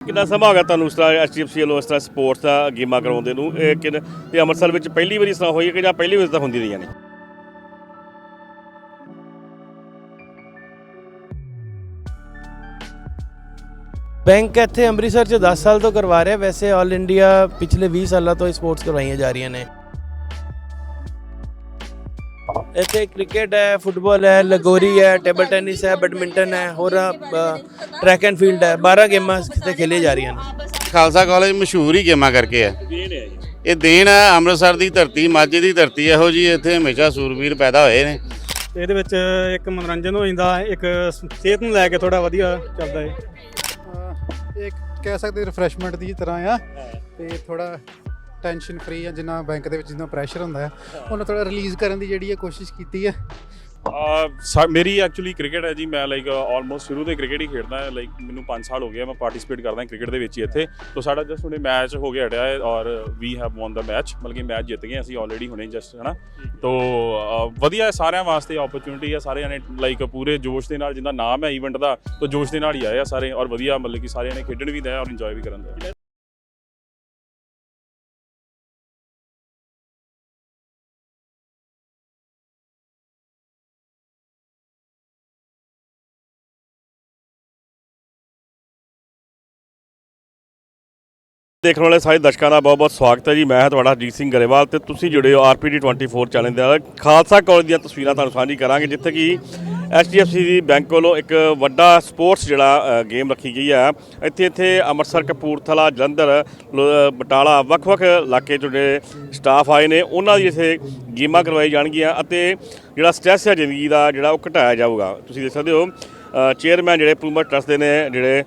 ਕਿੰਨਾ ਸਮਾਂ ਹੋ ਗਿਆ ਤੁਹਾਨੂੰ ਇਸ ਤਰ੍ਹਾਂ ਐਚਡੀਐਫਸੀ ਵੱਲੋਂ ਇਸ ਤਰ੍ਹਾਂ ਸਪੋਰਟਸ ਦਾ ਗੇਮਾਂ ਕਰਵਾਉਂਦੇ ਨੂੰ? ਇਹ ਕਿਨ ਇਹ ਅੰਮ੍ਰਿਤਸਰ ਵਿੱਚ ਪਹਿਲੀ ਵਾਰੀ ਇਸ ਤਰ੍ਹਾਂ ਹੋਈ ਹੈ ਕਿ ਜਾਂ ਪਹਿਲੀ ਵਾਰੀ ਤਾਂ ਹੁੰਦੀ ਰਹੀਆਂ ਨੇ? ਬੈਂਕ ਇੱਥੇ ਅੰਮ੍ਰਿਤਸਰ 'ਚ 10 ਸਾਲ ਤੋਂ ਕਰਵਾ ਰਿਹਾ, ਵੈਸੇ ਆਲ ਇੰਡੀਆ ਪਿਛਲੇ 20 ਸਾਲਾਂ ਤੋਂ ਇਹ ਸਪੋਰਟਸ ਕਰਵਾਈਆਂ ਜਾ ਰਹੀਆਂ ਨੇ। ਇੱਥੇ ਕ੍ਰਿਕਟ ਹੈ ਫੁੱਟਬਾਲ ਹੈ ਲਗੋਰੀ ਹੈ ਟੇਬਲ ਟੈਨਿਸ ਹੈ ਬੈਡਮਿੰਟਨ ਹੈ ਹੋਰ ਟਰੈਕ ਐਂਡ ਫੀਲਡ ਹੈ। 12 ਗੇਮਾਂ ਇੱਥੇ ਖੇਲੇ ਜਾ ਰਹੀਆਂ ਨੇ। ਖਾਲਸਾ ਕਾਲਜ ਮਸ਼ਹੂਰ ਹੀ ਗੇਮਾਂ ਕਰਕੇ ਹੈ। ਇਹ ਦੇਣ ਹੈ ਅੰਮ੍ਰਿਤਸਰ ਦੀ ਧਰਤੀ ਮਾਝੇ ਦੀ ਧਰਤੀ ਇਹੋ ਜੀ ਇੱਥੇ ਹਮੇਸ਼ਾ ਸੂਰਬੀਰ ਪੈਦਾ ਹੋਏ ਨੇ। ਤੇ ਇਹਦੇ ਵਿੱਚ ਇੱਕ ਮਨੋਰੰਜਨ ਹੋ ਜਾਂਦਾ ਇੱਕ ਸਿਹਤ ਨੂੰ ਲੈ ਕੇ ਥੋੜਾ ਵਧੀਆ ਚੱਲਦਾ ਹੈ ਇੱਕ ਕਹਿ ਸਕਦੇ ਰਿਫਰੈਸ਼ਮੈਂਟ ਦੀ ਤਰ੍ਹਾਂ ਆ। ਤੇ ਥੋੜਾ ਟੈਨਸ਼ਨ ਫਰੀ ਆ ਜਿੰਨਾ ਬੈਂਕ ਦੇ ਵਿੱਚ ਜਿੰਨਾ ਪ੍ਰੈਸ਼ਰ ਹੁੰਦਾ ਹੈ ਉਹਨਾਂ ਥੋੜਾ ਰਿਲੀਜ਼ ਕਰਨ ਦੀ ਜਿਹੜੀ ਹੈ ਕੋਸ਼ਿਸ਼ ਕੀਤੀ ਹੈ ਸਾ- ਮੇਰੀ ਐਕਚੁਅਲੀ ਕ੍ਰਿਕਟ ਹੈ ਜੀ ਮੈਂ ਲਾਈਕ ਆਲਮੋਸਟ ਸ਼ੁਰੂ ਤੋਂ ਕ੍ਰਿਕਟ ਹੀ ਖੇਡਦਾ ਹਾਂ ਲਾਈਕ ਮੈਨੂੰ 5 ਸਾਲ ਹੋ ਗਏ ਮੈਂ ਪਾਰਟਿਸਿਪੇਟ ਕਰਦਾ ਕ੍ਰਿਕਟ ਦੇ ਵਿੱਚ ਹੀ ਇੱਥੇ। ਤੋਂ ਸਾਡਾ ਜਸਟ ਹੁਣੇ ਮੈਚ ਹੋ ਗਿਆ ਹਟਿਆ ਹੈ ਔਰ we have won the match ਮਤਲਬ ਕਿ ਮੈਚ ਜਿੱਤ ਗਏ ਅਸੀਂ ਆਲਰੇਡੀ ਹੁਣੇ ਜਸਟ ਹਨਾ। ਤੋਂ ਅ, ਵਧੀਆ ਹੈ ਸਾਰਿਆਂ ਵਾਸਤੇ ਓਪਰਚੁਨਿਟੀ ਹੈ ਸਾਰਿਆਂ ਨੇ ਲਾਈਕ ਪੂਰੇ ਜੋਸ਼ ਦੇ ਨਾਲ ਜਿੰਦਾ ਨਾਮ ਹੈ ਇਵੈਂਟ ਦਾ ਤੋਂ ਜੋਸ਼ ਦੇ ਨਾਲ ਹੀ ਆਏ ਆ ਸਾਰੇ ਔਰ ਵਧੀਆ ਮਤਲਬ ਕਿ ਸਾਰਿਆਂ ਨੇ ਖੇਡਣ ਵੀ ਦਾ ਔਰ ਇੰਜੋਏ ਵੀ ਕਰਨ ਦਾ ਦੇਖਣ ਵਾਲੇ ਸਾਰੇ ਦਰਸ਼ਕਾਂ ਦਾ ਬਹੁਤ-ਬਹੁਤ ਸਵਾਗਤ ਹੈ ਜੀ। ਮੈਂ ਹਾਂ ਤੁਹਾਡਾ ਅਜੀਤ ਸਿੰਘ ਗਰੇਵਾਲ ਤੇ ਤੁਸੀਂ ਜੁੜੇ ਹੋ ਆਰਪੀਡੀ 24 ਚੈਨਲ ਦੇ ਨਾਲ। ਖਾਲਸਾ ਕਾਲਜ ਦੀਆਂ ਤਸਵੀਰਾਂ ਤੁਹਾਨੂੰ ਸਾਂਝੀ ਕਰਾਂਗੇ, ਜਿੱਥੇ ਕਿ ਐਚਡੀਐਫਸੀ ਦੀ ਬੈਂਕ ਵੱਲੋਂ ਇੱਕ ਵੱਡਾ ਸਪੋਰਟਸ ਜਿਹੜਾ ਗੇਮ ਰੱਖੀ ਗਈ ਆ ਇੱਥੇ ਇੱਥੇ ਅੰਮ੍ਰਿਤਸਰ, ਕਪੂਰਥਲਾ, ਜਲੰਧਰ ਬਟਾਲਾ, ਵੱਖ-ਵੱਖ ਇਲਾਕੇ ਤੋਂ ਜਿਹੜੇ ਸਟਾਫ ਆਏ ਨੇ, ਉਹਨਾਂ ਦੀ ਇੱਥੇ ਗੇਮਾਂ ਕਰਵਾਈ ਜਾਣਗੀਆਂ ਅਤੇ ਜਿਹੜਾ ਸਟ੍ਰੈਸ ਹੈ ਜ਼ਿੰਦਗੀ ਦਾ ਜਿਹੜਾ, ਉਹ ਘਟਾਇਆ ਜਾਊਗਾ। ਤੁਸੀਂ ਦੇਖ ਸਕਦੇ ਹੋ ਚੇਅਰਮੈਨ ਜਿਹੜੇ ਪੂਮਾ ਟਰਸਟ ਦੇ ਨੇ, ਜਿਹੜੇ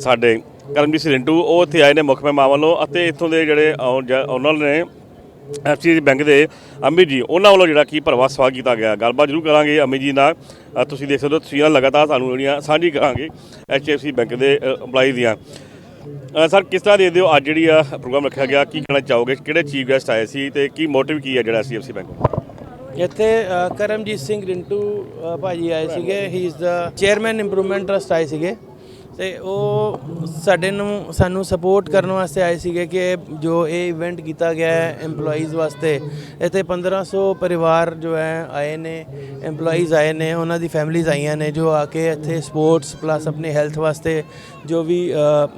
ਸਾਡੇ ਕਰਮਜੀਤ ਸਿੰਘ ਰਿੰਟੂ ਉਹ ਇੱਥੇ ਆਏ ਨੇ ਮੁੱਖ ਮਹਿਮਾਨ ਵੱਲੋਂ ਅਤੇ ਇੱਥੋਂ ਦੇ ਜਿਹੜੇ ਆਉਣ ਜਾ- ਉਹਨਾਂ ਨੇ ਐਫਸੀ ਬੈਂਕ ਦੇ ਅਮਿਤ ਜੀ ਉਹਨਾਂ ਵੱਲੋਂ ਜਿਹੜਾ ਕੀ ਭਰਵਾ ਸਵਾਗਤ ਕੀਤਾ ਗਿਆ। ਗੱਲਬਾਤ ਜ਼ਰੂਰ ਕਰਾਂਗੇ ਅਮਿਤ ਜੀ ਨਾਲ। ਤੁਸੀਂ ਦੇਖ ਸਕਦੇ ਹੋ ਤਸਵੀਰਾਂ ਲਗਾਤਾਰ ਸਾਨੂੰ ਜਿਹੜੀਆਂ ਸਾਂਝੀ ਕਰਾਂਗੇ ਐਚਐਫਸੀ ਬੈਂਕ ਦੇ EMPLOYEE ਦੀਆਂ। ਸਰ ਕਿਸ ਤਰ੍ਹਾਂ ਦੇਖਦੇ ਹੋ ਅੱਜ ਜਿਹੜੀ ਆ ਪ੍ਰੋਗਰਾਮ ਰੱਖਿਆ ਗਿਆ? ਕੀ ਕਹਿਣਾ ਚਾਹੋਗੇ? ਕਿਹੜੇ ਚੀਫ ਗੈਸਟ ਆਏ ਸੀ ਤੇ ਕੀ ਮੋਟਿਵ ਕੀ ਹੈ ਜਿਹੜਾ ਐਚਡੀਐਫਸੀ ਬੈਂਕ ਇੱਥੇ ਕਰਮਜੀਤ ਸਿੰਘ ਰਿੰਟੂ ਅ, ਭਾਜੀ ਆਏ ਸੀਗੇ। He is the chairman improvement trust ਆਏ ਸੀਗੇ। ਤੇ ਉਹ ਸਾਡੇ ਨੂੰ ਸਾਨੂੰ ਸਪੋਰਟ ਕਰਨ ਵਾਸਤੇ ਆਏ ਸੀਗੇ ਕਿ ਜੋ ਇਹ ਇਵੈਂਟ ਕੀਤਾ ਗਿਆ ਹੈ EMPLOYEES ਵਾਸਤੇ ਇੱਥੇ 1500 ਪਰਿਵਾਰ ਜੋ ਹੈ ਆਏ ਨੇ EMPLOYEES ਆਏ ਨੇ ਉਹਨਾਂ ਦੀ ਫੈਮਿਲੀਆਂ ਆਈਆਂ ਨੇ ਜੋ ਆ ਕੇ ਇੱਥੇ ਸਪੋਰਟਸ ਪਲੱਸ ਆਪਣੀ ਹੈਲਥ ਵਾਸਤੇ ਜੋ ਵੀ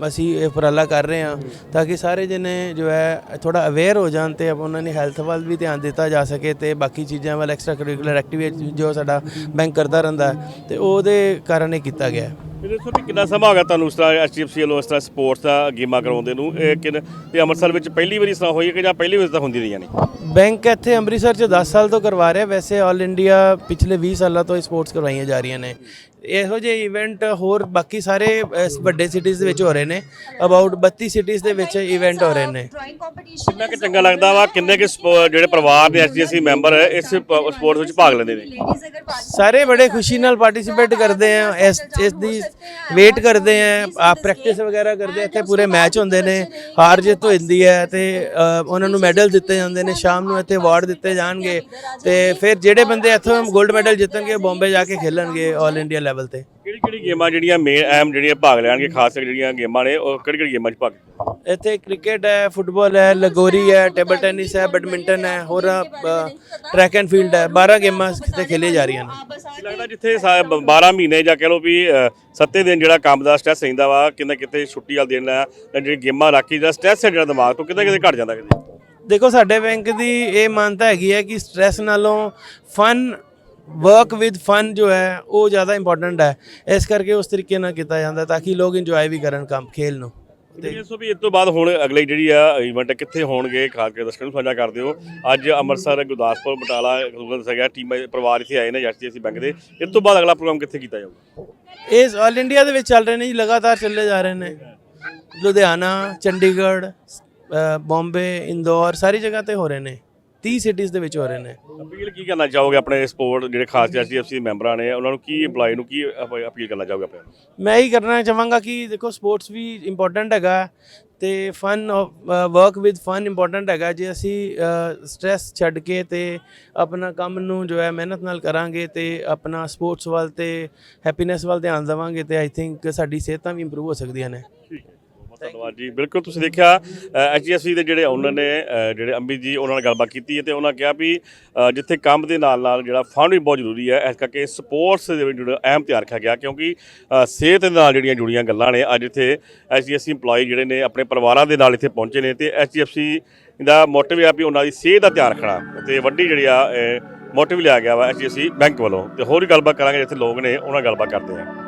ਅਸੀਂ ਇਹ ਉਪਰਾਲਾ ਕਰ ਰਹੇ ਹਾਂ ਤਾਂ ਕਿ ਸਾਰੇ ਜਣੇ ਜੋ ਹੈ ਥੋੜਾ ਅਵੇਅਰ ਹੋ ਜਾਣ ਤੇ ਉਹਨਾਂ ਨੇ ਹੈਲਥ ਵੱਲ ਵੀ ਧਿਆਨ ਦਿੱਤਾ ਜਾ ਸਕੇ ਤੇ ਬਾਕੀ ਚੀਜ਼ਾਂ ਵੱਲ ਐਕਸਟਰਾ ਕਰਿਕੂਲਰ ਐਕਟੀਵਿਟੀ ਜੋ ਸਾਡਾ ਬੈਂਕ ਕਰਦਾ ਰਹਿੰਦਾ ਹੈ, ਤੇ ਉਹਦੇ ਕਾਰਨ ਇਹ ਕੀਤਾ ਗਿਆ ਇਹ ਦੱਸੋ ਵੀ ਕਿੰਨਾ ਸਮਾਂ ਹੋ ਗਿਆ ਤੁਹਾਨੂੰ ਇਸ ਤਰ੍ਹਾਂ ਐਚਡੀਐਫਸੀ ਵੱਲੋਂ ਇਸ ਤਰ੍ਹਾਂ ਸਪੋਰਟਸ ਦਾ ਗੇਮਾਂ ਕਰਵਾਉਂਦੇ ਨੂੰ? ਇਹ ਕਿਨ ਇਹ ਅੰਮ੍ਰਿਤਸਰ ਵਿੱਚ ਪਹਿਲੀ ਵਾਰੀ ਇਸ ਤਰ੍ਹਾਂ ਹੋਈ ਹੈ ਕਿ ਜਾਂ ਪਹਿਲੀ ਵਾਰੀ ਤਾਂ ਹੁੰਦੀ ਰਹੀਆਂ ਨੇ? ਬੈਂਕ ਇੱਥੇ ਅੰਮ੍ਰਿਤਸਰ 'ਚ 10 ਸਾਲ ਤੋਂ ਕਰਵਾ ਰਿਹਾ, ਵੈਸੇ ਆਲ ਇੰਡੀਆ ਪਿਛਲੇ 20 ਸਾਲਾਂ ਤੋਂ ਇਹ ਸਪੋਰਟਸ ਕਰਵਾਈਆਂ ਜਾ ਰਹੀਆਂ ਨੇ। ਇਹੋ ਜਿਹੇ ਇਵੈਂਟ ਹੋਰ ਬਾਕੀ ਸਾਰੇ ਵੱਡੇ ਸਿਟੀਜ਼ ਦੇ ਵਿੱਚ ਹੋ ਰਹੇ ਨੇ। ਅਬਾਊਟ 32 ਸਿਟੀਜ਼ ਦੇ ਵਿੱਚ ਇਵੈਂਟ ਹੋ ਰਹੇ ਨੇ। ਕਿੰਨਾ ਕਿ ਚੰਗਾ ਲੱਗਦਾ ਵਾ ਕਿੰਨੇ ਕਿ ਸਪੋ- ਜਿਹੜੇ ਪਰਿਵਾਰ ਦੇ ਐਚਡੀਐਫਸੀ ਮੈਂਬਰ ਇਸ ਸਪੋਰਟਸ ਵਿੱਚ ਭਾਗ ਲੈਂਦੇ ਨੇ? ਸਾਰੇ ਬੜੇ ਖੁਸ਼ੀ ਨਾਲ ਪਾਰਟਿਸਿਪੇਟ ਕਰਦੇ ਆ ਇਸ ਇਸ ਦੀ ਵੇਟ ਕਰਦੇ ਆ ਆ ਪ੍ਰੈਕਟਿਸ ਵਗੈਰਾ ਕਰਦੇ ਆ ਇੱਥੇ ਪੂਰੇ ਮੈਚ ਹੁੰਦੇ ਨੇ। ਹਾਰ ਜਿੱਤ ਹੁੰਦੀ ਹੈ ਤੇ ਅ, ਉਹਨਾਂ ਨੂੰ ਮੈਡਲ ਦਿੱਤੇ ਜਾਂਦੇ ਨੇ ਸ਼ਾਮ ਨੂੰ ਇੱਥੇ ਅਵਾਰਡ ਦਿੱਤੇ ਜਾਣਗੇ ਤੇ ਫਿਰ ਜਿਹੜੇ ਬੰਦੇ ਇੱਥੋਂ 골ਡ ਮੈਡਲ ਜਿੱਤਣਗੇ ਬੰਬੇ ਜਾ ਕੇ ਖੇਲਣਗੇ ਆਲ ਇੰਡੀਆ ਲੈਵਲ ਤੇ। ਕਿਹੜੀ ਕਿਹੜੀ ਗੇਮਾਂ ਜਿਹੜੀਆਂ ਮੇਨ ਅਹਿਮ ਜਿਹੜੀਆਂ ਭਾਗ ਲੈਣਗੇ ਖਾਸ ਕਰਕੇ ਜਿਹੜੀਆਂ ਗੇਮਾਂ ਨੇ ਉਹ ਕਿਹੜੀ ਕਿਹੜੀ ਗੇਮਾਂ 'ਚ ਭਾਗ ਇੱਥੇ ਕ੍ਰਿਕਟ ਹੈ ਫੁੱਟਬਾਲ ਹੈ ਲਗੋਰੀ ਹੈ ਟੇਬਲ ਟੈਨਿਸ ਹੈ ਬੈਡਮਿੰਟਨ ਹੈ ਹੋਰ ਟਰੈਕ ਐਂਡ ਫੀਲਡ ਹੈ। 12 ਗੇਮਾਂ ਇੱਥੇ ਖੇਲੇ ਜਾ ਰਹੀਆਂ ਨੇ। ਲੱਗਦਾ ਜਿੱਥੇ ਸਾ- ਬ- 12 ਮਹੀਨੇ ਜਾਂ ਕਹ ਲਓ ਵੀ ਅ, ਸੱਤੇ ਦਿਨ ਜਿਹੜਾ ਕੰਮ ਦਾ ਸਟ੍ਰੈਸ ਰਹਿੰਦਾ ਵਾ ਕਿੰਨਾ ਕਿਤੇ ਛੁੱਟੀ ਵਾਲੇ ਦਿਨ ਜਾਂ ਜਿਹੜੀ ਗੇਮਾਂ ਰੱਖੀ ਦਾ ਸਟ੍ਰੈਸ ਹੈ ਜਿਹੜਾ ਦਿਮਾਗ ਤੋਂ ਕਿਤੇ ਕਿਤੇ ਘਟ ਜਾਂਦਾ ਕਿਤੇ? ਦੇਖੋ ਸਾਡੇ ਬੈਂਕ ਦੀ ਇਹ ਮਾਨਤਾ ਹੈਗੀ ਹੈ ਕਿ ਸਟ੍ਰੈਸ ਨਾਲੋਂ ਫਨ ਵਰਕ ਵਿਦ ਫਨ ਜੋ ਹੈ ਉਹ ਜ਼ਿਆਦਾ ਇੰਪੋਰਟੈਂਟ ਹੈ। ਇਸ ਕਰਕੇ ਉਸ ਤਰੀਕੇ ਨਾਲ ਕੀਤਾ ਜਾਂਦਾ ਤਾਂ ਕਿ ਲੋਕ ਇੰਜੋਏ ਵੀ ਕਰਨ ਕੰਮ ਖੇਲ ਨੂੰ। ਤੇ ਦੱਸੋ ਵੀ ਇਸ ਤੋਂ ਬਾਅਦ ਹੁਣ ਅਗਲੀ ਜਿਹੜੀ ਆ ਇਵੈਂਟ ਕਿੱਥੇ ਹੋਣਗੇ ਖਾਸ ਕਰਕੇ ਦਰਸ਼ਕਾਂ ਨੂੰ ਸਾਂਝਾ ਕਰ ਦਿਓ। ਅੱਜ ਅੰਮ੍ਰਿਤਸਰ ਗੁਰਦਾਸਪੁਰ ਬਟਾਲਾ ਦੱਸਿਆ ਗਿਆ ਟੀਮਾਂ ਪਰਿਵਾਰ ਇੱਥੇ ਆਏ ਨੇ ਐਚਡੀਐਫਸੀ ਬੈਂਕ ਦੇ। ਇਸ ਤੋਂ ਬਾਅਦ ਅਗਲਾ ਪ੍ਰੋਗਰਾਮ ਕਿੱਥੇ ਕੀਤਾ ਜਾਊਗਾ? ਇਹ ਆਲ ਇੰਡੀਆ ਦੇ ਵਿੱਚ ਚੱਲ ਰਹੇ ਨੇ ਜੀ ਲਗਾਤਾਰ ਚੱਲੇ ਜਾ ਰਹੇ ਨੇ। ਲੁਧਿਆਣਾ ਚੰਡੀਗੜ੍ਹ ਬੰਬੇ ਇੰਦੌਰ ਸਾਰੀ ਜਗ੍ਹਾ ਤੇ ਹੋ ਰਹੇ ਨੇ। 30 ਸਿਟੀਜ਼ ਦੇ ਵਿੱਚ ਹੋ ਰਹੇ ਨੇ। ਅਪੀਲ ਕੀ ਕਰਨਾ ਚਾਹੋਗੇ ਆਪਣੇ ਸਪੋਰਟ ਜਿਹੜੇ ਖਾਸ ਐਚਡੀਐਫਸੀ ਮੈਂਬਰਾਂ ਨੇ? ਉਹਨਾਂ ਨੂੰ ਕੀ EMPLOYE ਨੂੰ ਕੀ ਅਪ- ਅਪੀਲ ਕਰਨਾ ਚਾਹੋਗੇ ਆਪਣੇ? ਮੈਂ ਹੀ ਕਰਨਾ ਚਾਹਾਂਗਾ ਕਿ ਦੇਖੋ ਸਪੋਰਟਸ ਵੀ ਇੰਪੋਰਟੈਂਟ ਹੈਗਾ ਤੇ fun work with fun important ਹੈਗਾ। ਜੇ ਅਸੀਂ ਸਟ्रेस ਛੱਡ ਕੇ ਤੇ ਆਪਣਾ ਕੰਮ ਨੂੰ ਜੋ ਹੈ ਮਿਹਨਤ ਨਾਲ ਕਰਾਂਗੇ ਤੇ ਆਪਣਾ ਸਪੋਰਟਸ ਵੱਲ ਤੇ ਹੈਪੀਨੈਸ ਵੱਲ ਧਿਆਨ ਦੇਵਾਂਗੇ ਤੇ ਆਈ ਥਿੰਕ ਸਾਡੀ ਸਿਹਤਾਂ ਵੀ ਇੰਪਰੂਵ ਹੋ ਸਕਦੀਆਂ ਨੇ। ਧੰਨਵਾਦ ਜੀ। ਬਿਲਕੁਲ ਤੁਸੀਂ ਦੇਖਿਆ ਐਚਡੀਐਫਸੀ ਦੇ ਜਿਹੜੇ ਓਨਰ ਨੇ ਜਿਹੜੇ ਅੰਬੀ ਜੀ ਉਹਨਾਂ ਨਾਲ ਗੱਲਬਾਤ ਕੀਤੀ ਹੈ ਤੇ ਉਹਨਾਂ ਕਿਹਾ ਵੀ ਜਿੱਥੇ ਕੰਮ ਦੇ ਨਾਲ ਨਾਲ ਜਿਹੜਾ ਫੰਡ ਵੀ ਬਹੁਤ ਜ਼ਰੂਰੀ ਹੈ ਇਸ ਕਰਕੇ ਸਪੋਰਟਸ ਦੇ ਵਿੱਚ ਜਿਹੜਾ ਅਹਿਮ ਧਿਆਨ ਰੱਖਿਆ ਗਿਆ ਕਿਉਂਕਿ ਸਿਹਤ ਦੇ ਨਾਲ ਜਿਹੜੀਆਂ ਜੁੜੀਆਂ ਗੱਲਾਂ ਨੇ ਅੱਜ ਇੱਥੇ ਐਚਡੀਐਫਸੀ EMPLOYE ਜਿਹੜੇ ਨੇ ਆਪਣੇ ਪਰਿਵਾਰਾਂ ਦੇ ਨਾਲ ਇੱਥੇ ਪਹੁੰਚੇ ਨੇ ਤੇ ਐਚਡੀਐਫਸੀ ਦਾ ਮੋਟਿਵ ਆ ਵੀ ਉਹਨਾਂ ਦੀ ਸਿਹਤ ਦਾ ਧਿਆਨ ਰੱਖਣਾ ਤੇ ਵੱਡੀ ਜਿਹੜੀ ਆ ਮੋਟਿਵ ਲਿਆ ਗਿਆ ਵਾ ਐਚਡੀਐਫਸੀ ਬੈਂਕ ਵੱਲੋਂ ਤੇ ਹੋਰ ਵੀ ਗੱਲਬਾਤ ਕਰਾਂਗੇ ਜਿੱਥੇ ਲੋਕ ਨੇ ਉਹਨਾਂ ਨਾਲ ਗੱਲਬਾਤ ਕਰਦੇ ਆ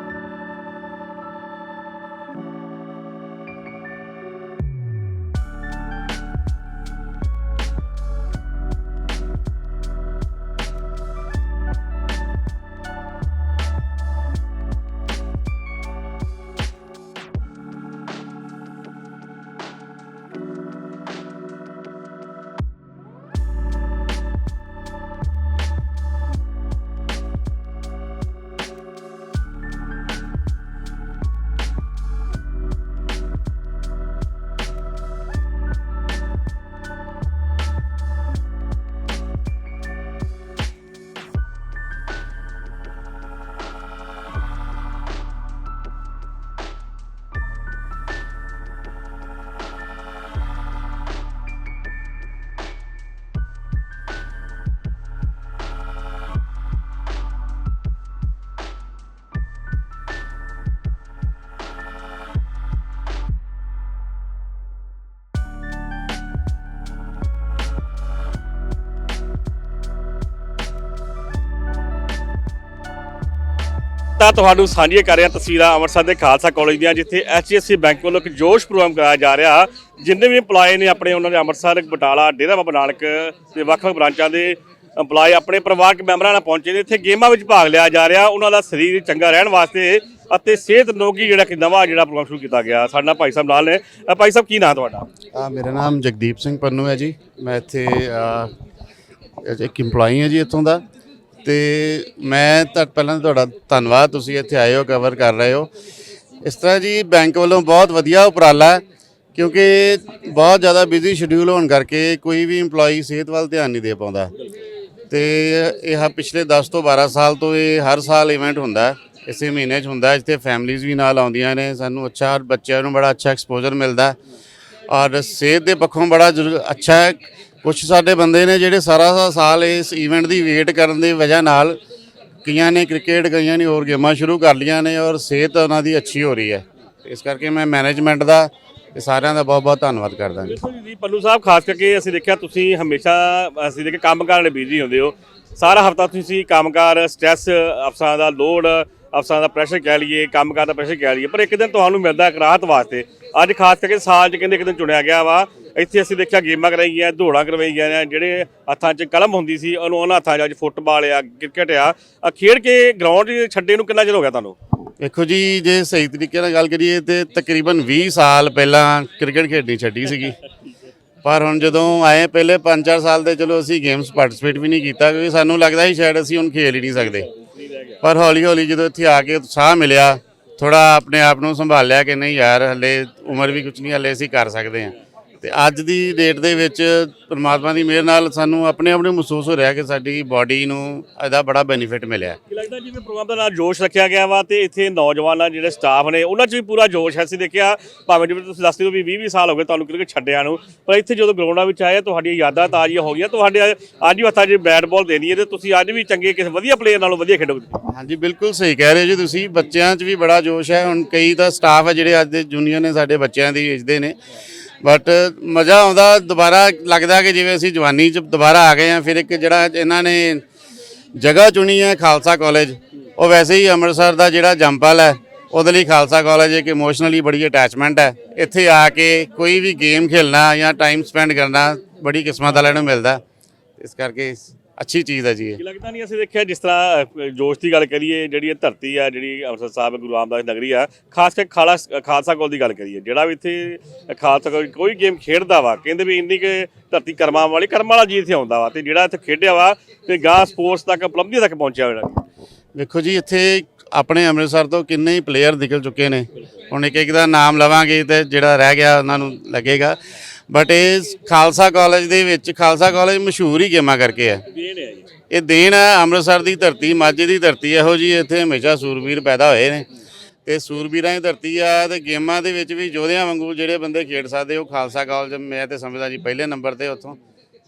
ਤਾਂ ਤੁਹਾਨੂੰ ਸਾਂਝੀਆਂ ਕਰ ਰਿਹਾ ਤਸਵੀਰਾਂ ਅੰਮ੍ਰਿਤਸਰ ਦੇ ਖਾਲਸਾ ਕਾਲਜ ਦੀਆਂ, ਜਿੱਥੇ ਐਚਡੀਐਫਸੀ ਬੈਂਕ ਵੱਲੋਂ ਇੱਕ ਜੋਸ਼ ਪ੍ਰੋਗਰਾਮ ਕਰਾਇਆ ਜਾ ਰਿਹਾ। ਜਿੰਨੇ ਵੀ EMPLOYE ਨੇ ਆਪਣੇ, ਉਹਨਾਂ ਦੇ ਅੰਮ੍ਰਿਤਸਰ ਬਟਾਲਾ, ਡੇਰਾ ਬਾਬਾ ਨਾਨਕ ਤੇ ਵੱਖ-ਵੱਖ ਬ੍ਰਾਂਚਾਂ ਦੇ EMPLOYE ਆਪਣੇ ਪਰਿਵਾਰਕ ਮੈਂਬਰਾਂ ਨਾਲ ਪਹੁੰਚੇ ਨੇ। ਇੱਥੇ ਗੇਮਾਂ ਵਿੱਚ ਭਾਗ ਲਿਆ ਜਾ ਰਿਹਾ। ਉਹਨਾਂ ਦਾ ਸਰੀਰ ਚੰਗਾ ਰਹਿਣ ਵਾਸਤੇ ਅਤੇ ਸਿਹਤ ਨੋਗੀ ਜਿਹੜਾ ਕਿ ਨਵਾਂ ਜਿਹੜਾ ਪ੍ਰੋਗਰਾਮ ਸ਼ੁਰੂ ਕੀਤਾ ਗਿਆ। ਸਾਡਾ ਭਾਈ ਸਾਹਿਬ ਨਾਲ ਨੇ। ਭਾਈ ਸਾਹਿਬ, ਕੀ ਨਾਂ ਤੁਹਾਡਾ? ਮੇਰਾ ਨਾਮ ਜਗਦੀਪ ਸਿੰਘ ਪੰਨੂ ਹੈ ਜੀ। ਮੈਂ ਇੱਥੇ ਇੱਕ EMPLOYE ਹਾਂ ਜੀ ਇੱਥੋਂ ਦਾ। ਤੇ ਮੈਂ ਤਾਂ ਪਹਿਲਾਂ ਤੁਹਾਡਾ ਧੰਨਵਾਦ, ਤੁਸੀਂ ਇੱਥੇ ਆਏ ਹੋ ਕਵਰ ਕਰ ਰਹੇ ਹੋ। ਇਸ ਤਰ੍ਹਾਂ ਜੀ ਬੈਂਕ ਵੱਲੋਂ ਬਹੁਤ ਵਧੀਆ ਉਪਰਾਲਾ ਹੈ, ਕਿਉਂਕਿ ਬਹੁਤ ਜ਼ਿਆਦਾ ਬਿਜ਼ੀ ਸ਼ਡਿਊਲ ਹੋਣ ਕਰਕੇ ਕੋਈ ਵੀ EMPLOYE ਸਿਹਤ ਵੱਲ ਧਿਆਨ ਨਹੀਂ ਦੇ ਪਾਉਂਦਾ। ਤੇ ਇਹ ਹ- ਪਿਛਲੇ 10 ਤੋਂ 12 ਸਾਲ ਤੋਂ ਇਹ ਹਰ ਸਾਲ ਇਵੈਂਟ ਹੁੰਦਾ ਇਸੇ ਮਹੀਨੇ 'ਚ ਹੁੰਦਾ ਜਿੱਥੇ ਫੈਮਲੀਆਂ ਵੀ ਨਾਲ ਆਉਂਦੀਆਂ ਨੇ, ਸਾਨੂੰ ਅੱਛਾ ਬੱਚਿਆਂ ਨੂੰ ਬੜਾ ਅੱਛਾ ਐਕਸਪੋਜ਼ਰ ਮਿਲਦਾ ਔਰ ਸਿਹਤ ਦੇ ਪੱਖੋਂ ਬੜਾ ਜ਼ਰੂ- ਅੱਛਾ ਕੁਝ ਸਾਡੇ ਬੰਦੇ ਨੇ ਜਿਹੜੇ ਸਾਰਾ ਸਾਲ ਇਸ ਈਵੈਂਟ ਦੀ ਵੇਟ ਕਰਨ ਦੀ ਵਜ੍ਹਾ ਨਾਲ ਕਈਆਂ ਨੇ ਕ੍ਰਿਕਟ ਕਈਆਂ ਨੇ ਹੋਰ ਗੇਮਾਂ ਸ਼ੁਰੂ ਕਰ ਲੀਆਂ ਨੇ ਔਰ ਸਿਹਤ ਉਹਨਾਂ ਦੀ ਅੱਛੀ ਹੋ ਰਹੀ ਹੈ। ਇਸ ਕਰਕੇ ਮੈਂ ਮੈਨੇਜਮੈਂਟ ਦਾ ਤੇ ਸਾਰਿਆਂ ਦਾ ਬਹੁਤ ਬਹੁਤ ਧੰਨਵਾਦ ਕਰਦਾ ਜੀ। ਪੱਲੂ ਸਾਹਿਬ, ਖਾਸ ਕਰਕੇ ਅਸੀਂ ਦੇਖਿਆ ਤੁਸੀਂ ਹਮੇਸ਼ਾ, ਅਸੀਂ ਦੇਖਿਆ ਕੰਮਕਾਰ ਲਈ ਬਿਜ਼ੀ ਹੁੰਦੇ ਹੋ। ਸਾਰਾ ਹਫਤਾ ਤੁਸੀਂ ਕੰਮਕਾਰ ਸਟ੍ਰੈਸ ਅਫਸਰਾਂ ਦਾ ਲੋਡ ਅਫਸਰਾਂ ਦਾ ਪ੍ਰੈਸ਼ਰ ਕਹਿ ਲਈਏ, ਕੰਮਕਾਰ ਦਾ ਪ੍ਰੈਸ਼ਰ ਕਹਿ ਲਈਏ, ਪਰ ਇੱਕ ਦਿਨ ਤੁਹਾਨੂੰ ਮਿਲਦਾ ਇੱਕ ਰਾਹਤ ਵਾਸਤੇ। ਅੱਜ ਖਾਸ ਕਰਕੇ ਸਾਲ 'ਚ ਕਹਿੰਦੇ ਇੱਕ ਦਿਨ ਚੁਣਿਆ ਗਿਆ ਵਾ ਇੱਥੇ ਅਸੀਂ ਦੇਖਿਆ ਗੇਮਾਂ ਕਰਾਈ ਗਈਆਂ, ਦੌੜਾਂ ਕਰਵਾਈ ਗਈਆਂ ਜਿਹੜੇ ਹੱਥਾਂ 'ਚ ਕਲਮ ਹੁੰਦੀ ਸੀ, ਉਹਨੂੰ ਉਹਨਾਂ ਹੱਥਾਂ 'ਚ ਅੱਜ ਫੁੱਟਬਾਲ ਆ, ਕ੍ਰਿਕਟ ਆ। ਆਹ ਖੇਡ ਕੇ ਗਰਾਊਂਡ ਛੱਡੇ ਨੂੰ ਕਿੰਨਾ ਚਿਰ ਹੋ ਗਿਆ ਤੁਹਾਨੂੰ? ਦੇਖੋ ਜੀ, ਜੇ ਸਹੀ ਤਰੀਕੇ ਨਾਲ ਗੱਲ ਕਰੀਏ ਤੇ ਤਕਰੀਬਨ 20 ਸਾਲ ਪਹਿਲਾਂ ਕ੍ਰਿਕਟ ਖੇਡਣੀ ਛੱਡੀ ਸੀਗੀ। ਪਰ ਹੁਣ ਜਦੋਂ ਆਏ ਪਹਿਲੇ 5-4 ਸਾਲ ਦੇ, ਚਲੋ ਅਸੀਂ ਗੇਮਸ ਪਾਰਟਿਸਿਪੇਟ ਵੀ ਨਹੀਂ ਕੀਤਾ, ਕਿਉਂਕਿ ਸਾਨੂੰ ਲੱਗਦਾ ਸੀ ਸ਼ਾਇਦ ਅਸੀਂ ਹੁਣ ਖੇਲ ਹੀ ਨਹੀਂ ਸਕਦੇ। ਪਰ ਹੌਲੀ ਹੌਲੀ ਜਦੋਂ ਇੱਥੇ ਆ ਕੇ ਉਤਸ਼ਾਹ ਮਿਲਿਆ ਥੋੜਾ ਆਪਣੇ ਆਪ ਨੂੰ ਸੰਭਾਲਿਆ ਕਿ ਨਹੀਂ ਯਾਰ, ਹਲੇ ਉਮਰ ਵੀ ਕੁਝ ਨਹੀਂ, ਹਲੇ ਅਸੀਂ ਕਰ ਸਕਦੇ ਹਾਂ। ਤੇ ਅੱਜ ਦੀ ਡੇਟ ਦੇ ਵਿੱਚ ਪ੍ਰਮਾਤਮਾ ਦੀ ਮਿਹਰ ਨਾਲ ਸਾਨੂੰ ਆਪਣੇ ਆਪ ਨੂੰ ਮਹਿਸੂਸ ਹੋ ਰਿਹਾ ਕਿ ਸਾਡੀ ਬਾਡੀ ਨੂੰ ਇਹਦਾ ਬੜਾ ਬੈਨੀਫਿਟ ਮਿਲਿਆ। ਕੀ ਲੱਗਦਾ ਜਿਵੇਂ ਪ੍ਰੋਗਰਾਮ ਦਾ ਨਾਲ ਜੋਸ਼ ਰੱਖਿਆ ਗਿਆ ਵਾ ਤੇ ਇੱਥੇ ਨੌਜਵਾਨਾਂ ਜਿਹੜੇ ਸਟਾਫ ਨੇ ਉਹਨਾਂ 'ਚ ਵੀ ਪੂਰਾ ਜੋਸ਼ ਹੈ? ਅਸੀਂ ਦੇਖਿਆ ਭਾਵੇਂ ਜਿਵੇਂ ਤੁਸੀਂ ਦੱਸਦੇ ਹੋ ਵੀ 20 20 ਸਾਲ ਹੋ ਗਏ ਤੁਹਾਨੂੰ ਕ੍ਰਿਕਟ ਛੱਡਿਆ ਨੂੰ ਪਰ ਇੱਥੇ ਜਦੋਂ ਗਰਾਊਂਡਾਂ ਵਿੱਚ ਆਏ ਤੁਹਾਡੀਆਂ ਯਾਦਾਂ ਤਾਜ਼ੀਆਂ ਹੋ ਗਈਆਂ। ਤੁਹਾਡੇ ਅੱਜ ਵੀ ਹੱਥਾਂ 'ਚ ਬੈਟ ਬਾਲ ਦੇਣੀ ਹੈ ਤੇ ਤੁਸੀਂ ਅੱਜ ਵੀ ਚੰਗੇ ਕਿਸੇ ਵਧੀਆ ਪਲੇਅਰ ਨਾਲੋਂ ਵਧੀਆ ਖੇਡੋਗੇ ਹਾਂਜੀ ਬਿਲਕੁਲ ਸਹੀ ਕਹਿ ਰਹੇ ਹੋ ਜੀ ਤੁਸੀਂ। ਬੱਚਿਆਂ 'ਚ ਵੀ ਬੜਾ ਜੋਸ਼ ਹੈ। ਹੁਣ ਕਈ ਤਾਂ ਸਟਾਫ ਹੈ ਜਿਹੜੇ ਅੱਜ ਦੇ ਜੂਨੀਅਰ ਨੇ ਸਾਡੇ ਬੱਚਿਆਂ ਦੀ ਏਜ ਦੇ ਨੇ। ਬਟ ਮਜ਼ਾ ਆਉਂਦਾ, ਦੁਬਾਰਾ ਲੱਗਦਾ ਕਿ ਜਿਵੇਂ ਅਸੀਂ ਜਵਾਨੀ 'ਚ ਦੁਬਾਰਾ ਆ ਗਏ ਆ ਫਿਰ ਇੱਕ ਜਿਹੜਾ ਇਹਨਾਂ ਨੇ ਜਗ੍ਹਾ ਚੁਣੀ ਹੈ ਖਾਲਸਾ ਕਾਲਜ ਉਹ ਵੈਸੇ ਹੀ ਅੰਮ੍ਰਿਤਸਰ ਦਾ ਜਿਹੜਾ ਜੰਪਲ ਹੈ, ਉਹਦੇ ਲਈ ਖਾਲਸਾ ਕਾਲਜ ਇੱਕ ਇਮੋਸ਼ਨਲੀ ਬੜੀ ਅਟੈਚਮੈਂਟ ਹੈ। ਇੱਥੇ ਆ ਕੇ ਕੋਈ ਵੀ ਗੇਮ ਖੇਲਣਾ ਜਾਂ ਟਾਈਮ ਸਪੈਂਡ ਕਰਨਾ ਬੜੀ ਕਿਸਮਤ ਵਾਲਿਆਂ ਨੂੰ ਮਿਲਦਾ। ਇਸ ਕਰਕੇ ਅੱਛੀ ਚੀਜ਼ ਹੈ ਜੀ ਇਹ। ਕੀ ਲੱਗਦਾ ਨਹੀਂ ਅਸੀਂ ਦੇਖਿਆ ਜਿਸ ਤਰ੍ਹਾਂ ਅ, ਜੋਸ਼ ਦੀ ਗੱਲ ਕਰੀਏ ਜਿਹੜੀ ਇਹ ਧਰਤੀ ਆ ਜਿਹੜੀ ਅੰਮ੍ਰਿਤਸਰ ਸਾਹਿਬ ਗੁਰੂ ਰਾਮਦਾਸ ਨਗਰੀ ਆ ਖਾਸ ਕਰਕੇ ਖਾਲਾ ਖਾਲਸਾ ਕੋਲ ਦੀ ਗੱਲ ਕਰੀਏ ਜਿਹੜਾ ਵੀ ਇੱਥੇ ਖਾਲਸਾ ਕੋਲ ਕੋਈ ਗੇਮ ਖੇਡਦਾ ਵਾ ਕਹਿੰਦੇ ਵੀ ਇੰਨੀ ਕਿ ਧਰਤੀ ਕਰਮਾਂ ਵਾਲੀ ਕਰਮਾਂ ਵਾਲਾ ਜੀ ਇੱਥੇ ਆਉਂਦਾ ਵਾ ਤੇ ਜਿਹੜਾ ਇੱਥੇ ਖੇਡਿਆ ਵਾ ਤੇ ਗਾਂ ਸਪੋਰਟਸ ਤੱਕ ਉਪਲਬਧੀ ਤੱਕ ਪਹੁੰਚਿਆ ਹੋਇਆ। ਵੇਖੋ ਜੀ ਇੱਥੇ ਆਪਣੇ ਅੰਮ੍ਰਿਤਸਰ ਤੋਂ ਕਿੰਨੇ ਹੀ ਪਲੇਅਰ ਨਿਕਲ ਚੁੱਕੇ ਨੇ। ਹੁਣ ਇੱਕ ਇੱਕ ਦਾ ਨਾਮ ਲਵਾਂਗੇ ਤੇ ਜਿਹੜਾ ਰਹਿ ਗਿਆ ਉਹਨਾਂ ਨੂੰ ਲੱਗੇਗਾ। ਬਟ ਇਹ ਖਾਲਸਾ ਕਾਲਜ ਦੇ ਵਿੱਚ ਖਾਲਸਾ ਕਾਲਜ ਮਸ਼ਹੂਰ ਹੀ ਗੇਮਾਂ ਕਰਕੇ ਹੈ। ਇਹ ਦੇਣ ਹੈ ਅੰਮ੍ਰਿਤਸਰ ਦੀ ਧਰਤੀ ਮਾਝੇ ਦੀ ਧਰਤੀ ਇਹੋ ਜੀ ਇੱਥੇ ਹਮੇਸ਼ਾ ਸੂਰਬੀਰ ਪੈਦਾ ਹੋਏ ਨੇ। ਤੇ ਸੂਰਬੀਰਾਂ ਦੀ ਧਰਤੀ ਆ ਤੇ ਗੇਮਾਂ ਦੇ ਵਿੱਚ ਵੀ ਯੋਧਿਆਂ ਵਾਂਗੂ ਜਿਹੜੇ ਬੰਦੇ ਖੇਡ ਸਕਦੇ ਉਹ ਖਾਲਸਾ ਕਾਲਜ ਮੈਂ ਤੇ ਸਮਝਦਾ ਜੀ ਪਹਿਲੇ ਨੰਬਰ ਤੇ ਉੱਥੋਂ।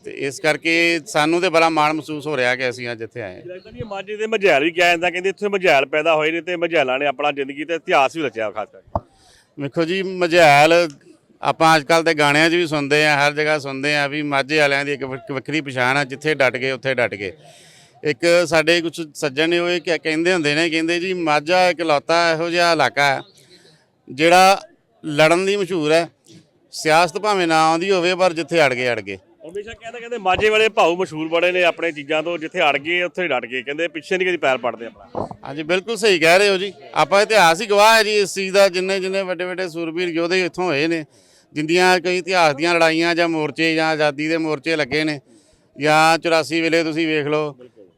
ਤੇ ਇਸ ਕਰਕੇ ਸਾਨੂੰ ਤੇ ਬੜਾ ਮਾਣ ਮਹਿਸੂਸ ਹੋ ਰਿਹਾ ਕਿ ਅਸੀਂ ਅੱਜ ਇੱਥੇ ਆਏ ਲੱਗਦਾ ਨਹੀਂ ਮਾਝੇ ਦੇ ਮਝੈਲ ਵੀ ਕਿਹਾ ਜਾਂਦਾ ਕਹਿੰਦੇ ਇੱਥੇ ਮਝੈਲ ਪੈਦਾ ਹੋਏ ਨੇ ਤੇ ਮਝੈਲਾਂ ਨੇ ਆਪਣਾ ਜ਼ਿੰਦਗੀ ਤੇ ਇਤਿਹਾਸ ਵੀ ਰਚਿਆ ਖਾਸ ਕਰਕੇ। ਵੇਖੋ ਜੀ ਮਝੈਲ ਆਪਾਂ ਅੱਜ ਕੱਲ ਦੇ ਗਾਣਿਆਂ 'ਚ ਵੀ ਸੁਣਦੇ ਆ ਹਰ ਜਗ੍ਹਾ ਸੁਣਦੇ ਆ ਵੀ ਮਾਝੇ ਵਾਲਿਆਂ ਦੀ ਇੱਕ ਵੱਖ- ਵੱਖਰੀ ਪਛਾਣ ਆ ਜਿੱਥੇ ਡਟ ਗਏ ਉੱਥੇ ਡਟ ਗਏ। ਇੱਕ ਸਾਡੇ ਕੁਝ ਸੱਜਣ ਨੇ ਉਹ ਇਹ ਕਹਿ- ਕਹਿੰਦੇ ਹੁੰਦੇ ਨੇ ਕਹਿੰਦੇ ਜੀ ਮਾਝਾ ਇਕਲੌਤਾ ਇਹੋ ਜਿਹਾ ਇਲਾਕਾ ਹੈ ਜਿਹੜਾ ਲੜਨ ਦੀ ਮਸ਼ਹੂਰ ਹੈ। ਸਿਆਸਤ ਭਾਵੇਂ ਨਾ ਆਉਂਦੀ ਹੋਵੇ ਪਰ ਜਿੱਥੇ ਅੜ ਗਏ ਅੜ ਗਏ। ਹਮੇਸ਼ਾ ਕਹਿੰਦੇ ਕਹਿੰਦੇ ਮਾਝੇ ਵਾਲੇ ਭਾਊ ਮਸ਼ਹੂਰ ਬੜੇ ਨੇ ਆਪਣੇ ਚੀਜ਼ਾਂ ਤੋਂ ਜਿੱਥੇ ਅੜ ਗਏ ਉੱਥੇ ਡਟ ਗਏ। ਕਹਿੰਦੇ ਪਿੱਛੇ ਨਹੀਂ ਕਦੀ ਪੈਰ ਪੜਦੇ ਆਪਣਾ। ਹਾਂਜੀ ਬਿਲਕੁਲ ਸਹੀ ਕਹਿ ਰਹੇ ਹੋ ਜੀ। ਆਪਾਂ ਇਤਿਹਾਸ ਹੀ ਗਵਾਹ ਹੈ ਜੀ ਇਸ ਚੀਜ਼ ਦਾ ਜਿੰਨੇ ਜਿੰਨੇ ਵੱਡੇ ਵੱਡੇ ਸੂਰਬੀਰ ਯੋਧੇ ਇੱਥੋਂ ਹੋਏ ਨੇ ਜਿੰਦੀਆਂ ਕਈ ਇਤਿਹਾਸ ਦੀਆਂ ਲੜਾਈਆਂ ਜਾਂ ਮੋਰਚੇ ਜਾਂ ਆਜ਼ਾਦੀ ਦੇ ਮੋਰਚੇ ਲੱਗੇ ਨੇ, ਜਾਂ 84 ਵੇਲੇ ਤੁਸੀਂ ਵੇਖ ਲਓ,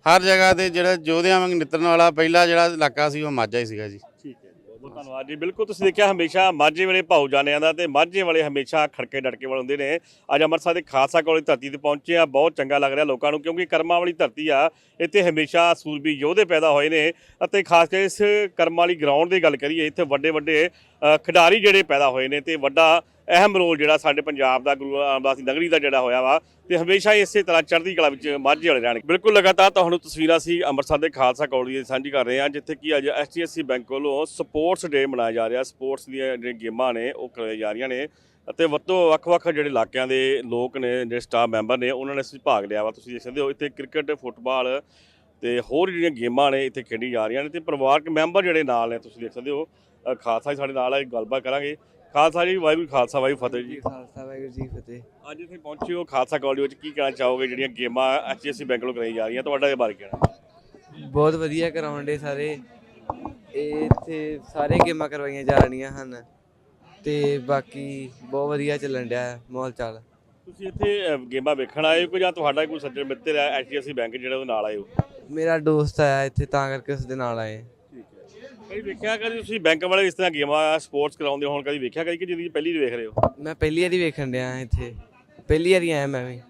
ਹਰ ਜਗ੍ਹਾ ਤੇ ਜਿਹੜਾ ਯੋਧਿਆਂ ਵਾਂਗ ਨਿਤਰਨ ਵਾਲਾ ਪਹਿਲਾ ਜਿਹੜਾ ਇਲਾਕਾ ਸੀ ਉਹ ਮਾਝਾ ਹੀ ਸੀਗਾ ਜੀ। ਠੀਕ ਹੈ ਬਹੁਤ ਧੰਨਵਾਦ ਜੀ। ਬਿਲਕੁਲ ਤੁਸੀਂ ਦੇਖਿਆ ਹਮੇਸ਼ਾ ਮਾਝੇ ਵਾਲੇ ਭਾਊ ਜਾਣਿਆਂ ਦਾ ਤੇ ਮਾਝੇ ਵਾਲੇ ਹਮੇਸ਼ਾ ਖੜਕੇ ਡਟਕੇ ਵਾਲੇ ਹੁੰਦੇ ਨੇ। ਅੱਜ ਅੰਮ੍ਰਿਤਸਰ ਦੇ ਖਾਲਸਾ ਕਾਲਜ ਧਰਤੀ ਤੇ ਪਹੁੰਚੇ ਆ, ਬਹੁਤ ਚੰਗਾ ਲੱਗ ਰਿਹਾ ਲੋਕਾਂ ਨੂੰ ਕਿਉਂਕਿ ਕਰਮਾਂ ਵਾਲੀ ਧਰਤੀ ਆ, ਇੱਥੇ ਹਮੇਸ਼ਾ ਸੂਰਬੀ ਯੋਧੇ ਪੈਦਾ ਹੋਏ ਨੇ ਅਤੇ ਖਾਸ ਕਰਕੇ ਇਸ ਕਰਮਾਂ ਵਾਲੀ ਗਰਾਊਂਡ ਦੀ ਗੱਲ ਕਰੀਏ, ਇੱਥੇ ਵੱਡੇ ਵੱਡੇ ਖਿਡਾਰੀ ਜਿਹੜੇ ਪੈਦਾ ਹੋਏ ਨੇ ਤੇ ਵੱਡਾ ਅਹਿਮ ਰੋਲ ਜਿਹੜਾ ਸਾਡੇ ਪੰਜਾਬ ਦਾ, ਗੁਰੂ ਰਾਮਦਾਸ ਨਗਰੀ ਦਾ ਜਿਹੜਾ ਹੋਇਆ ਵਾ ਤੇ ਹਮੇਸ਼ਾ ਹੀ ਇਸੇ ਤਰ੍ਹਾਂ ਚੜ੍ਹਦੀ ਕਲਾ ਵਿੱਚ ਮਾਝੇ ਵਾਲੇ ਰਹਿਣਗੇ। ਬਿਲਕੁਲ ਲਗਾਤਾਰ ਤੁਹਾਨੂੰ ਤਸਵੀਰਾਂ ਸੀ ਅੰਮ੍ਰਿਤਸਰ ਦੇ ਖਾਲਸਾ ਕਾਲਜ ਦੀ ਸਾਂਝੀ ਕਰ ਰਹੇ ਹਾਂ, ਜਿੱਥੇ ਕਿ ਅੱਜ ਐਸਟੀਐਸਸੀ ਬੈਂਕ ਵੱਲੋਂ ਸਪੋਰਟਸ ਡੇ ਮਨਾਇਆ ਜਾ ਰਿਹਾ। ਸਪੋਰਟਸ ਦੀਆਂ ਜਿਹੜੀਆਂ ਗੇਮਾਂ ਨੇ, ਉਹ ਕਰਾਈਆਂ ਜਾ ਰਹੀਆਂ ਨੇ ਅਤੇ ਵੱਤੋਂ ਵੱਖ-ਵੱਖ ਜਿਹੜੇ ਇਲਾਕਿਆਂ ਦੇ ਲੋਕ ਨੇ, ਜਿਹੜੇ ਸਟਾਫ ਮੈਂਬਰ ਨੇ, ਉਹਨਾਂ ਨੇ ਇਸ ਵਿੱਚ ਭਾਗ ਲਿਆ ਵਾ। ਤੁਸੀਂ ਦੇਖ ਸਕਦੇ ਹੋ, ਇੱਥੇ ਕ੍ਰਿਕਟ, ਫੁੱਟਬਾਲ ਤੇ ਹੋਰ ਜਿਹੜੀਆਂ ਗੇਮਾਂ ਨੇ ਇੱਥੇ ਖੇਡੀ ਜਾ ਰਹੀਆਂ ਨੇ ਤੇ ਪਰਿਵਾਰਕ ਮੈਂਬਰ ਜਿਹੜੇ ਨਾਲ ਨੇ, ਤੁਸੀਂ ਦੇਖ ਸਕਦੇ ਹੋ ਖਾਲਸਾ ਜੀ ਸਾਡੇ ਨਾਲ ਹੈ ਗੱਲਬਾਤ ਕਰਾਂਗੇ। ਖਾਲਸਾ ਜੀ ਵਾਹਿਗੁਰੂ ਖਾਲਸਾ ਵਾਹਿਗੁਰੂ ਫਤਿਹ ਜੀ। ਖਾਲਸਾ ਵਾਹਿਗੁਰੂ ਜੀ ਫਤਿਹ। ਅੱਜ ਇੱਥੇ ਪਹੁੰਚੇ ਹੋ ਖਾਲਸਾ ਕਾਲਜ ਵਿੱਚ ਕੀ ਕਹਿਣਾ ਚਾਹੋਗੇ? ਜਿਹੜੀਆਂ ਗੇਮਾਂ ਐਚਐਸਸੀ ਬੈਂਕ ਵੱਲੋਂ ਕਰਾਈ ਜਾ ਰਹੀਆਂ ਤੁਹਾਡਾ ਇਹ ਬਾਰੇ ਕਹਿਣਾ। ਬਹੁਤ ਵਧੀਆ ਕਰਾਉਣ ਦੇ ਸਾਰੇ। ਇਹ ਇੱਥੇ ਸਾਰੇ ਗੇਮਾਂ ਕਰਵਾਈਆਂ ਜਾ ਰਹੀਆਂ ਹਨ ਤੇ ਬਾਕੀ ਬਹੁਤ ਵਧੀਆ ਚੱਲਣ ਡਿਆ ਮਾਹੌਲ ਚਾਲ। ਤੁਸੀਂ ਇੱਥੇ ਅ, ਗੇਮਾਂ ਵੇਖਣ ਆਏ ਹੋ ਕਿ ਜਾਂ ਤੁਹਾਡਾ ਕੋਈ ਸੱਜਣ ਮਿੱਤਰ ਹੈ ਐਚਡੀਐਫਸੀ ਬੈਂਕ ਜਿਹੜਾ ਉਹਦੇ ਨਾਲ ਆਏ ਹੋ? ਮੇਰਾ ਦੋਸਤ ਆਇਆ ਇੱਥੇ ਤਾਂ ਕਰਕੇ ਉਸ ਦੇ ਨਾਲ ਆਏ। ਕਦੀ ਵੇਖਿਆ ਕਦੀ ਤੁਸੀਂ ਬੈਂਕ ਵਾਲੇ ਇਸ ਤਰ੍ਹਾਂ ਗੇਮਾਂ ਸਪੋਰਟਸ ਕਰਾਉਂਦੇ ਹੋਣ ਕਦੀ ਵੇਖਿਆ ਕਦੀ ਕਿ ਜ਼ਿੰਦਗੀ 'ਚ ਪਹਿਲੀ ਵਾਰ ਵੇਖ ਰਹੇ ਹੋ? ਮੈਂ ਪਹਿਲੀ ਵਾਰੀ ਵੇਖਣ ਡਿਆ ਇੱਥੇ। ਪਹਿਲੀ ਵਾਰੀ ਆਇਆ ਮੈਂ ਵੀ।